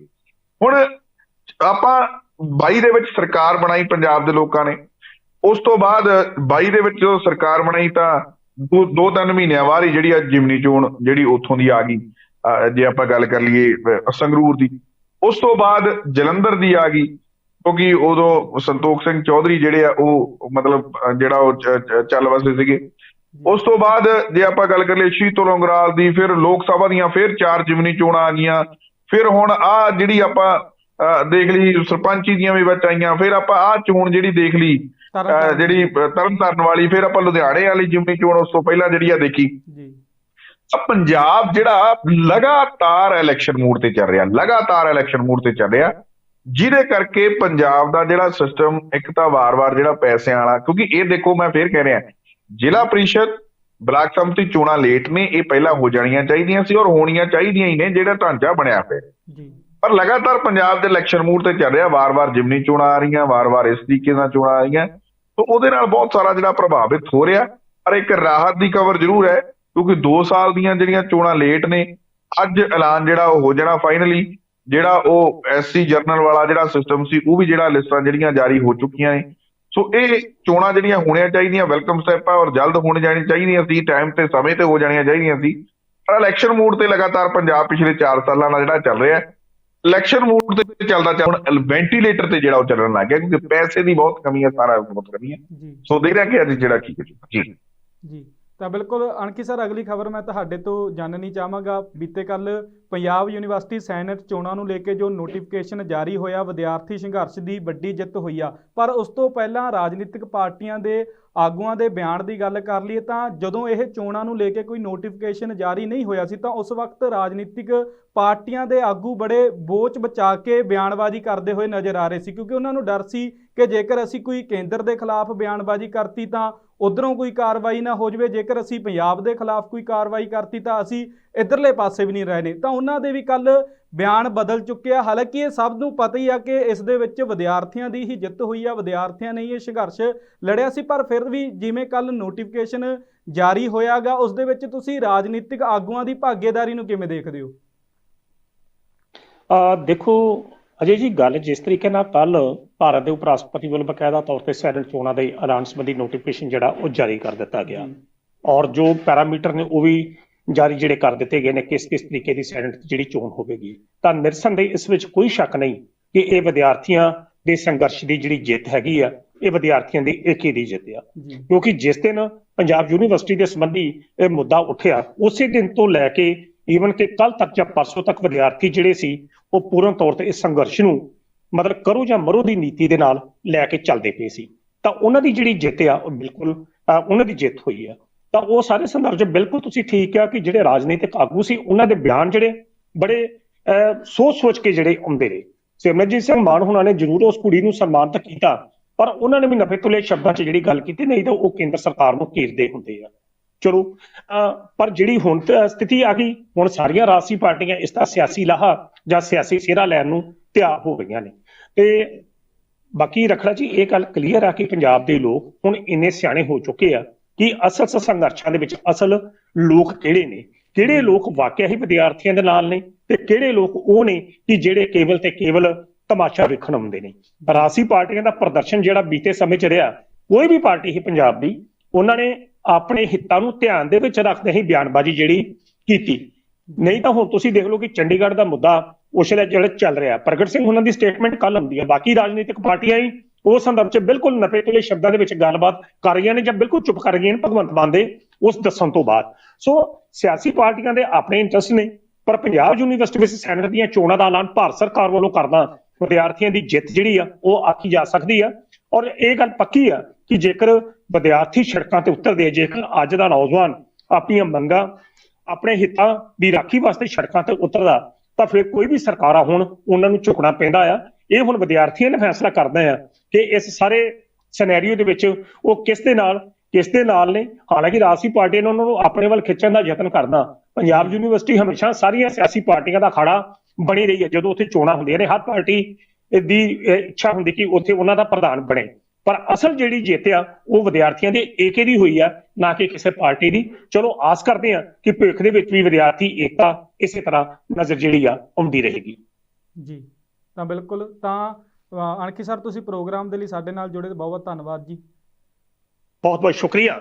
ਹੁਣ ਆਪਾਂ 22 ਦੇ ਵਿੱਚ ਸਰਕਾਰ ਬਣਾਈ ਪੰਜਾਬ ਦੇ ਲੋਕਾਂ ਨੇ। ਉਸ ਤੋਂ ਬਾਅਦ 22 ਦੇ ਵਿੱਚ ਜਦੋਂ ਸਰਕਾਰ ਬਣਾਈ ਤਾਂ ਦੋ ਤਿੰਨ ਮਹੀਨਿਆਂ ਬਾਅਦ ਹੀ ਜਿਹੜੀ ਆ ਜਿਮਨੀ ਚੋਣ ਜਿਹੜੀ ਉੱਥੋਂ ਦੀ ਆ ਗਈ ਜੇ ਆਪਾਂ ਗੱਲ ਕਰ ਲਈਏ ਸੰਗਰੂਰ ਦੀ, ਉਸ ਤੋਂ ਬਾਅਦ ਜਲੰਧਰ ਦੀ ਆ ਗਈ, ਕਿਉਂਕਿ ਉਦੋਂ ਸੰਤੋਖ ਸਿੰਘ ਚੌਧਰੀ ਜਿਹੜੇ ਆ ਉਹ ਮਤਲਬ ਜਿਹੜਾ ਉਹ ਚੱਲ ਵਸਦੇ ਸੀਗੇ। ਉਸ ਤੋਂ ਬਾਅਦ ਜੇ ਆਪਾਂ ਗੱਲ ਕਰ ਲਈਏ ਸ਼ੀਤਲ ਉਂਗਰਾਲ ਦੀ, ਫਿਰ ਲੋਕ ਸਭਾ ਦੀਆਂ ਫਿਰ ਚਾਰ ਜਿਮਨੀ ਚੋਣਾਂ ਆ ਗਈਆਂ, ਫਿਰ ਹੁਣ ਆ ਜਿਹੜੀ ਆਪਾਂ ਦੇਖ ਲਈ ਸਰਪੰਚੀ ਦੀਆਂ ਵੀ ਵਿੱਚ ਆਈਆਂ ਫਿਰ ਆਪਾਂ ਆ ਚੋਣ ਜਿਹੜੀ ਦੇਖ ਲਈ ਜਿਹੜੀ ਤਰਨਤਾਰਨ ਵਾਲੀ ਫਿਰ ਆਪਾਂ ਲੁਧਿਆਣੇ ਵਾਲੀ ਜਿਮਨੀ ਚੋਣ ਉਸ ਤੋਂ ਪਹਿਲਾਂ ਜਿਹੜੀ ਆ ਦੇਖੀ। ਜੀ। ਪੰਜਾਬ ਜਿਹੜਾ ਲਗਾਤਾਰ ਇਲੈਕਸ਼ਨ ਮੂਡ ਤੇ ਚੱਲ ਰਿਹਾ ਲਗਾਤਾਰ ਇਲੈਕਸ਼ਨ ਮੂਡ ਤੇ ਚੱਲ ਰਿਹਾ ਜਿਹਦੇ ਕਰਕੇ ਪੰਜਾਬ ਦਾ ਜਿਹੜਾ ਸਿਸਟਮ ਇੱਕ ਤਾਂ ਵਾਰ-ਵਾਰ ਜਿਹੜਾ ਪੈਸਿਆਂ ਵਾਲਾ ਕਿਉਂਕਿ ਇਹ ਦੇਖੋ ਮੈਂ ਫੇਰ ਕਹਿ ਰਿਹਾ ਜ਼ਿਲ੍ਹਾ ਪ੍ਰੀਸ਼ਦ ਬਲਾਕ ਸੰਮਤੀ ਚੋਣਾਂ ਲੇਟ ਨੇ ਇਹ ਪਹਿਲਾਂ ਹੋ ਜਾਣੀਆਂ ਚਾਹੀਦੀਆਂ ਸੀ ਔਰ ਹੋਣੀਆਂ ਚਾਹੀਦੀਆਂ ਹੀ ਨੇ ਜਿਹੜਾ ਢਾਂਚਾ ਬਣਿਆ ਪਿਆ। ਜੀ। ਪਰ ਲਗਾਤਾਰ ਪੰਜਾਬ ਦੇ ਇਲੈਕਸ਼ਨ ਮੂਡ ਤੇ ਚੱਲ ਰਿਹਾ, ਵਾਰ-ਵਾਰ ਜਿਮਨੀ ਚੋਣਾਂ ਆ ਰਹੀਆਂ, ਵਾਰ-ਵਾਰ ਇਸ ਤਰੀਕੇ ਨਾਲ ਚੋਣਾਂ ਆ ਰਹੀਆਂ। ਤਾਂ ਉਹਦੇ ਨਾਲ ਬਹੁਤ ਸਾਰਾ ਜਿਹੜਾ ਪ੍ਰਭਾਵਿਤ ਹੋ ਰਿਹਾ। ਪਰ ਇੱਕ ਰਾਹਤ ਦੀ ਖਬਰ ਜ਼ਰੂਰ ਹੈ, ਕਿਉਂਕਿ 2 ਸਾਲ ਦੀਆਂ ਜਿਹੜੀਆਂ ਚੋਣਾਂ ਲੇਟ ਨੇ, ਅੱਜ ਐਲਾਨ ਜਿਹੜਾ ਉਹ ਹੋ ਜਾਣਾ ਫਾਈਨਲੀ ਜਿਹੜਾ ਉਹ ਐਸਸੀ ਜਰਨਲ ਵਾਲਾ ਜਿਹੜਾ ਸਿਸਟਮ ਸੀ, ਉਹ ਵੀ ਜਿਹੜਾ ਲਿਸਟਾਂ ਜਿਹੜੀਆਂ ਜਾਰੀ ਹੋ ਚੁੱਕੀਆਂ ਨੇ। ਸੋ ਇਹ ਚੋਣਾਂ ਜਿਹੜੀਆਂ ਹੋਣੀਆਂ ਚਾਹੀਦੀਆਂ ਵੈਲਕਮ ਸਟੈਪ ਆ ਔਰ ਜਲਦ ਹੋਣ ਜਾਣੀ ਚਾਹੀਦੀਆਂ ਸੀ ਟਾਈਮ ਤੇ ਸਮੇਂ ਤੇ ਹੋ ਜਾਣੀਆਂ ਚਾਹੀਦੀਆਂ ਸੀ। ਪਰ ਇਲੈਕਸ਼ਨ ਮੂਡ ਤੇ ਲਗਾਤਾਰ ਪੰਜਾਬ ਪਿਛਲੇ 4 ਸਾਲਾਂ ਨਾਲ ਜਿਹੜਾ ਚੱਲ ਰਿਹਾ ਹੈ ਇਲੈਕਸ਼ਨ ਮੂਡ ਤੇ ਚੱਲਦਾ ਚੱਲ ਹੁਣ ਵੈਂਟੀਲੇਟਰ ਤੇ ਜਿਹੜਾ ਉਹ ਚੱਲਣ ਲੱਗ ਗਿਆ ਕਿਉਂਕਿ ਪੈਸੇ ਦੀ ਬਹੁਤ ਕਮੀ ਹੈ ਸਾਰਾ ਬਹੁਤ ਕਮੀ ਹੈ ਸੋ ਦੇਖ ਰਿਹਾ ਕਿ ਅੱਜ ਜਿਹੜਾ ਕੀ ਜੀ। ਜੀ। ਤਾਂ ਬਿਲਕੁਲ ਅਣਖੀ ਸਰ ਅਗਲੀ ਖਬਰ ਮੈਂ ਤੁਹਾਡੇ ਤੋਂ ਜਾਣਨੀ ਚਾਹਾਂਗਾ। ਬੀਤੇ ਕੱਲ ਪੰਜਾਬ ਯੂਨੀਵਰਸਿਟੀ ਸੈਨੇਟ ਚੋਣਾਂ ਨੂੰ ਲੈ ਕੇ ਜੋ ਨੋਟੀਫਿਕੇਸ਼ਨ ਜਾਰੀ ਹੋਇਆ ਵਿਦਿਆਰਥੀ ਸੰਘਰਸ਼ ਦੀ ਵੱਡੀ ਜਿੱਤ ਹੋਈ ਆ। ਪਰ ਉਸ ਤੋਂ ਪਹਿਲਾਂ ਰਾਜਨੀਤਿਕ ਪਾਰਟੀਆਂ ਦੇ ਆਗੂਆਂ ਦੇ ਬਿਆਨ ਦੀ ਗੱਲ ਕਰ ਲਈਏ ਤਾਂ ਜਦੋਂ ਇਹ ਚੋਣਾਂ ਨੂੰ ਲੈ ਕੇ ਕੋਈ ਨੋਟੀਫਿਕੇਸ਼ਨ ਜਾਰੀ ਨਹੀਂ ਹੋਇਆ ਸੀ ਤਾਂ ਉਸ ਵਕਤ ਰਾਜਨੀਤਿਕ ਪਾਰਟੀਆਂ ਦੇ ਆਗੂ ਬੜੇ ਬੋਚ ਬਚਾ ਕੇ ਬਿਆਨਬਾਜ਼ੀ ਕਰਦੇ ਹੋਏ ਨਜ਼ਰ ਆ ਰਹੇ ਸੀ ਕਿਉਂਕਿ ਉਹਨਾਂ ਨੂੰ ਡਰ ਸੀ ਕਿ ਜੇਕਰ ਅਸੀਂ ਕੋਈ ਕੇਂਦਰ ਦੇ ਖਿਲਾਫ ਬਿਆਨਬਾਜ਼ੀ ਕਰਤੀ ਤਾਂ ਉਧਰੋਂ ਕੋਈ ਕਾਰਵਾਈ ਨਾ ਹੋ ਜਵੇ, ਜੇਕਰ ਅਸੀਂ ਪੰਜਾਬ ਦੇ ਖਿਲਾਫ ਕੋਈ ਕਾਰਵਾਈ ਕਰਤੀ ਤਾਂ ਅਸੀਂ ਇਧਰਲੇ ਪਾਸੇ ਵੀ ਨਹੀਂ ਰਹੇ ਤਾਂ ਉਹਨਾਂ ਦੇ ਵੀ ਕੱਲ ਬਿਆਨ ਬਦਲ ਚੁੱਕਿਆ ਹਾਲਾਂਕਿ ਇਹ ਸਭ ਨੂੰ ਪਤਾ ਹੀ ਆ ਕਿ ਇਸ ਦੇ ਵਿੱਚ ਵਿਦਿਆਰਥੀਆਂ ਦੀ ਹੀ ਜਿੱਤ ਹੋਈ ਆ। ਵਿਦਿਆਰਥੀਆਂ ਨੇ ਇਹ ਸੰਘਰਸ਼ ਲੜਿਆ ਸੀ ਪਰ ਫਿਰ ਵੀ ਜਿਵੇਂ ਕੱਲ ਨੋਟੀਫਿਕੇਸ਼ਨ ਜਾਰੀ ਹੋਇਆਗਾ ਉਸ ਦੇ ਵਿੱਚ ਤੁਸੀਂ ਰਾਜਨੀਤਿਕ ਆਗੂਆਂ ਦੀ ਭਾਗੀਦਾਰੀ ਨੂੰ ਕਿਵੇਂ ਦੇਖਦੇ ਹੋ? ਆ ਦੇਖੋ ਅਜੇ ਜੀ ਗੱਲ ਜਿਸ ਤਰੀਕੇ ਨਾਲ ਕੱਲ ਭਾਰਤ ਦੇ ਉਪ ਰਾਸ਼ਟਰਪਤੀ ਵੱਲੋਂ ਬਕਾਇਦਾ ਤੌਰ ਤੇ ਸੈਨੇਟ ਚੋਣਾਂ ਦੇ ਐਲਾਨ ਸੰਬੰਧੀ ਨੋਟੀਫਿਕੇਸ਼ਨ ਜਿਹੜਾ ਉਹ ਜਾਰੀ ਕਰ ਦਿੱਤਾ ਗਿਆ। ਔਰ ਜੋ ਪੈਰਾਮੀਟਰ ਨੇ ਉਹ ਵੀ ਜਾਰੀ ਜਿਹੜੇ ਕਰ ਦਿੱਤੇ ਗਏ ਨੇ ਕਿਸ ਕਿਸ ਤਰੀਕੇ ਦੀ ਸੈਨੇਟ ਜਿਹੜੀ ਚੋਣ ਹੋਵੇਗੀ। ਤਾਂ ਨਿਰਸੰਦੇਹ ਇਸ ਵਿੱਚ ਕੋਈ ਸ਼ੱਕ ਨਹੀਂ ਕਿ ਇਹ ਵਿਦਿਆਰਥੀਆਂ ਦੇ ਸੰਘਰਸ਼ ਦੀ ਜਿਹੜੀ ਜਿੱਤ ਹੈਗੀ ਆ ਇਹ ਵਿਦਿਆਰਥੀਆਂ ਦੀ ਏਕੀ ਦੀ ਜਿੱਤ ਆ। ਕਿਉਂਕਿ ਜਿਸ ਦਿਨ ਪੰਜਾਬ ਯੂਨੀਵਰਸਿਟੀ ਦੇ ਸੰਬੰਧੀ ਇਹ ਮੁੱਦਾ ਉੱਠਿਆ ਉਸੇ ਦਿਨ ਤੋਂ ਲੈ ਕੇ ਈਵਨ ਕਿ ਕੱਲ ਤੱਕ ਜਾਂ ਪਰਸੋਂ ਤੱਕ ਵਿਦਿਆਰਥੀ ਜਿਹੜੇ ਸੀ ਉਹ ਪੂਰਨ ਤੌਰ ਤੇ ਇਸ ਸੰਘਰਸ਼ ਨੂੰ ਮਤਲਬ ਕਰੋ ਜਾਂ ਮਰੋ ਦੀ ਨੀਤੀ ਦੇ ਨਾਲ ਲੈ ਕੇ ਚੱਲਦੇ ਪਏ ਸੀ। ਤਾਂ ਉਹਨਾਂ ਦੀ ਜਿਹੜੀ ਜਿੱਤ ਆ ਉਹ ਬਿਲਕੁਲ ਉਹਨਾਂ ਦੀ ਜਿੱਤ ਹੋਈ ਆ। ਤਾਂ ਉਹ ਸਾਰੇ ਸੰਦਰਭ ਬਿਲਕੁਲ ਤੁਸੀਂ ਠੀਕ ਆ ਕਿ ਜਿਹੜੇ ਰਾਜਨੀਤਿਕ ਆਗੂ ਸੀ ਉਹਨਾਂ ਦੇ ਬਿਆਨ ਜਿਹੜੇ ਬੜੇ ਸੋਚ ਸੋਚ ਕੇ ਜਿਹੜੇ ਆਉਂਦੇ ਰਹੇ। ਸਿਮਰਜੀਤ ਸਿੰਘ ਮਾਨ ਹੁਣਾਂ ਨੇ ਜ਼ਰੂਰ ਉਸ ਕੁੜੀ ਨੂੰ ਸਨਮਾਨਿਤ ਕੀਤਾ ਪਰ ਉਹਨਾਂ ਨੇ ਵੀ ਨਫੇ ਤੁਲੇ ਸ਼ਬਦਾਂ 'ਚ ਜਿਹੜੀ ਗੱਲ ਕੀਤੀ ਨਹੀਂ ਤਾਂ ਉਹ ਕੇਂਦਰ ਸਰਕਾਰ ਨੂੰ ਘੇਰਦੇ ਹੁੰਦੇ ਆ। ਚਲੋ ਅਹ, ਪਰ ਜਿਹੜੀ ਹੁਣ ਤ- ਸਥਿਤੀ ਆ ਗਈ ਹੁਣ ਸਾਰੀਆਂ ਰਾਜਸੀ ਪਾਰਟੀਆਂ ਇਸ ਦਾ ਸਿਆਸੀ ਲਾਹਾ ਜਾਂ ਸਿਆਸੀ ਸਿਹਰਾ ਲੈਣ ਨੂੰ ਤਿਆਰ ਹੋ ਗਈਆਂ ਨੇ। ਤੇ ਬਾਕੀ ਰਖੜਾ ਜੀ ਇਹ ਗੱਲ ਕਲੀਅਰ ਆ ਕਿ ਪੰਜਾਬ ਦੇ ਲੋਕ ਹੁਣ ਇੰਨੇ ਸਿਆਣੇ ਹੋ ਚੁੱਕੇ ਆ ਕਿ ਅਸਲ ਸੰਘਰਸ਼ਾਂ ਦੇ ਵਿੱਚ ਅਸਲ ਲੋਕ ਕਿਹੜੇ ਨੇ? ਕਿਹੜੇ ਲੋਕ ਵਾਕਿਆ ਹੀ ਵਿਦਿਆਰਥੀਆਂ ਦੇ ਨਾਲ ਨੇ? ਤੇ ਕਿਹੜੇ ਲੋਕ ਉਹ ਨੇ ਕਿ ਜਿਹੜੇ ਕੇਵਲ ਤੇ ਕੇਵਲ ਤਮਾਸ਼ਾ ਵੇਖਣ ਆਉਂਦੇ ਨੇ? ਰਾਸੀ ਪਾਰਟੀਆਂ ਦਾ ਪ੍ਰਦਰਸ਼ਨ ਜਿਹੜਾ ਬੀਤੇ ਸਮੇਂ 'ਚ ਰਿਹਾ, ਕੋਈ ਵੀ ਪਾਰਟੀ ਹੀ ਪੰਜਾਬ ਦੀ, ਉਹਨਾਂ ਨੇ ਆਪਣੇ ਹਿੱਤਾਂ ਨੂੰ ਧਿਆਨ ਦੇ ਵਿੱਚ ਰੱਖਦੇ ਹੀ ਬਿਆਨਬਾਜ਼ੀ ਜਿਹੜੀ ਕੀਤੀ। ਨਹੀਂ ਤਾਂ ਹੁਣ ਤੁਸੀਂ ਦੇਖ ਲਓ ਕਿ ਚੰਡੀਗੜ੍ਹ ਦਾ ਮੁੱਦਾ ਉਸ ਵੇਲੇ ਜਿਹੜਾ ਚੱਲ ਰਿਹਾ। ਪ੍ਰਗਟ ਸਿੰਘ ਉਹਨਾਂ ਦੀ ਸਟੇਟਮੈਂਟ ਕੱਲ ਹੁੰਦੀ ਹੈ। ਬਾਕੀ ਰਾਜਨੀਤਿਕ ਪਾਰਟੀਆਂ ਹੀ ਉਸ ਸੰਦਰਭ 'ਚ ਬਿਲਕੁਲ ਨਫੇ ਤੁਲੇ ਸ਼ਬਦਾਂ ਦੇ ਵਿੱਚ ਗੱਲਬਾਤ ਕਰ ਰਹੀਆਂ ਨੇ ਜਾਂ ਬਿਲਕੁਲ ਚੁੱਪ ਕਰ ਰਹੀਆਂ ਨੇ ਭਗਵੰਤ ਮਾਨ ਦੇ ਉਸ ਦੱਸਣ ਤੋਂ ਬਾਅਦ। ਸੋ ਸਿਆਸੀ ਪਾਰਟੀਆਂ ਦੇ ਆਪਣੇ ਇੰਟਰਸਟ ਨੇ, ਪਰ ਪੰਜਾਬ ਯੂਨੀਵਰਸਿਟੀ ਵਿੱਚ ਸੈਨੇਟ ਦੀਆਂ ਚੋਣਾਂ ਦਾ ਐਲਾਨ ਭਾਰਤ ਸਰਕਾਰ ਵੱਲੋਂ ਕਰਨਾ ਵਿਦਿਆਰਥੀਆਂ ਦੀ ਜਿੱਤ ਜਿਹੜੀ ਆ, ਉਹ ਆਖੀ ਜਾ ਸਕਦੀ ਆ। ਔਰ ਇਹ ਗੱਲ ਪੱਕੀ ਆ ਕਿ ਜੇਕਰ ਵਿਦਿਆਰਥੀ ਸੜਕਾਂ ਤੇ ਉਤਰਦੇ ਆ, ਜੇਕਰ ਅੱਜ ਦਾ ਨੌਜਵਾਨ ਆਪਣੀਆਂ ਮੰਗਾਂ, ਆਪਣੇ ਹਿੱਤਾਂ ਦੀ ਰਾਖੀ ਵਾਸਤੇ ਸੜਕਾਂ ਤੇ ਉਤਰਦਾ, ਤਾਂ ਫਿਰ ਕੋਈ ਵੀ ਸਰਕਾਰਾਂ ਹੁਣ ਉਹਨਾਂ ਨੂੰ ਝੁਕਣਾ ਪੈਂਦਾ ਆ। ਇਹ ਹੁਣ ਵਿਦਿਆਰਥੀਆਂ ਨੇ ਫੈਸਲਾ ਕਰਨਾ ਆ ਕਿ ਇਸ ਸਾਰੇ ਸਿਨੈਰੀਓ ਦੇ ਵਿੱਚ ਉਹ ਕਿਸ ਦੇ ਨਾਲ, ਕਿਸ ਦੇ ਨਾਲ ਨੇ? ਹਾਲਾਂਕਿ ਰਾਜਸੀ ਪਾਰਟੀ ਨੇ ਉਹਨਾਂ ਨੂੰ ਆਪਣੇ ਵੱਲ ਖਿੱਚਣ ਦਾ ਯਤਨ ਕਰਨਾ। ਪੰਜਾਬ ਯੂਨੀਵਰਸਿਟੀ ਹਮੇਸ਼ਾ ਸਾਰੀਆਂ ਸਿਆਸੀ ਪਾਰਟੀਆਂ ਦਾ ਅਖਾੜਾ ਬਣੀ ਰਹੀ ਹੈ, ਜਦੋਂ ਉੱਥੇ ਚੋਣਾਂ ਹੁੰਦੀਆਂ ਨੇ, ਹਰ ਪਾਰਟੀ ਦੀ ਇੱਛਾ ਹੁੰਦੀ ਕਿ ਉੱਥੇ ਉਹਨਾਂ ਦਾ ਪ੍ਰਧਾਨ ਬਣੇ। ਪਰ ਅਸਲ ਜਿਹੜੀ ਜਿੱਤ ਆ, ਉਹ ਵਿਦਿਆਰਥੀਆਂ ਦੇ ਏਕੇ ਦੀ ਹੋਈ ਆ, ਨਾ ਕਿ ਕਿਸੇ ਪਾਰਟੀ ਦੀ। ਚਲੋ, ਆਸ ਕਰਦੇ ਆ ਕਿ ਭਵਿੱਖ ਦੇ ਵਿੱਚ ਵੀ ਵਿਦਿਆਰਥੀ ਏਕਤਾ ਇਸੇ ਤਰ੍ਹਾਂ ਨਜ਼ਰ ਜਿਹੜੀ ਆ, ਆਉਂਦੀ ਰਹੇਗੀ। ਜੀ। ਤਾਂ ਬਿਲਕੁਲ ਤਾਂ ਅਣਖੀ ਸਰ ਤੁਸੀਂ ਪ੍ਰੋਗਰਾਮ ਦੇ ਲਈ ਸਾਡੇ ਨਾਲ ਜੁੜੇ ਬਹੁਤ ਬਹੁਤ ਧੰਨਵਾਦ ਜੀ ਬਹੁਤ ਬਹੁਤ ਸ਼ੁਕਰੀਆ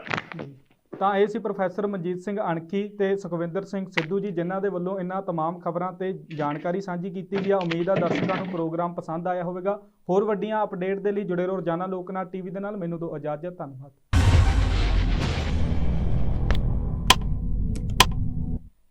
ਤਾਂ ਇਹ ਸੀ ਪ੍ਰੋਫੈਸਰ ਮਨਜੀਤ ਸਿੰਘ ਅਣਖੀ ਤੇ ਸੁਖਵਿੰਦਰ ਸਿੰਘ ਸਿੱਧੂ ਜੀ ਜਿਨ੍ਹਾਂ ਦੇ ਵੱਲੋਂ ਇਹਨਾਂ तमाम ਖਬਰਾਂ ਤੇ ਜਾਣਕਾਰੀ ਸਾਂਝੀ ਕੀਤੀ ਗਈ ਆ ਉਮੀਦ ਆ ਦਰਸ਼ਕਾਂ ਨੂੰ ਪ੍ਰੋਗਰਾਮ ਪਸੰਦ ਆਇਆ ਹੋਵੇਗਾ ਹੋਰ ਵੱਡੀਆਂ ਅਪਡੇਟ ਦੇ ਲਈ ਜੁੜੇ ਰਹੋ ਰੋਜ਼ਾਨਾ ਲੋਕਨਾਥ ਟੀਵੀ ਦੇ ਨਾਲ ਮੈਨੂੰ ਦਿਓ ਇਜਾਜ਼ਤ ਧੰਨਵਾਦ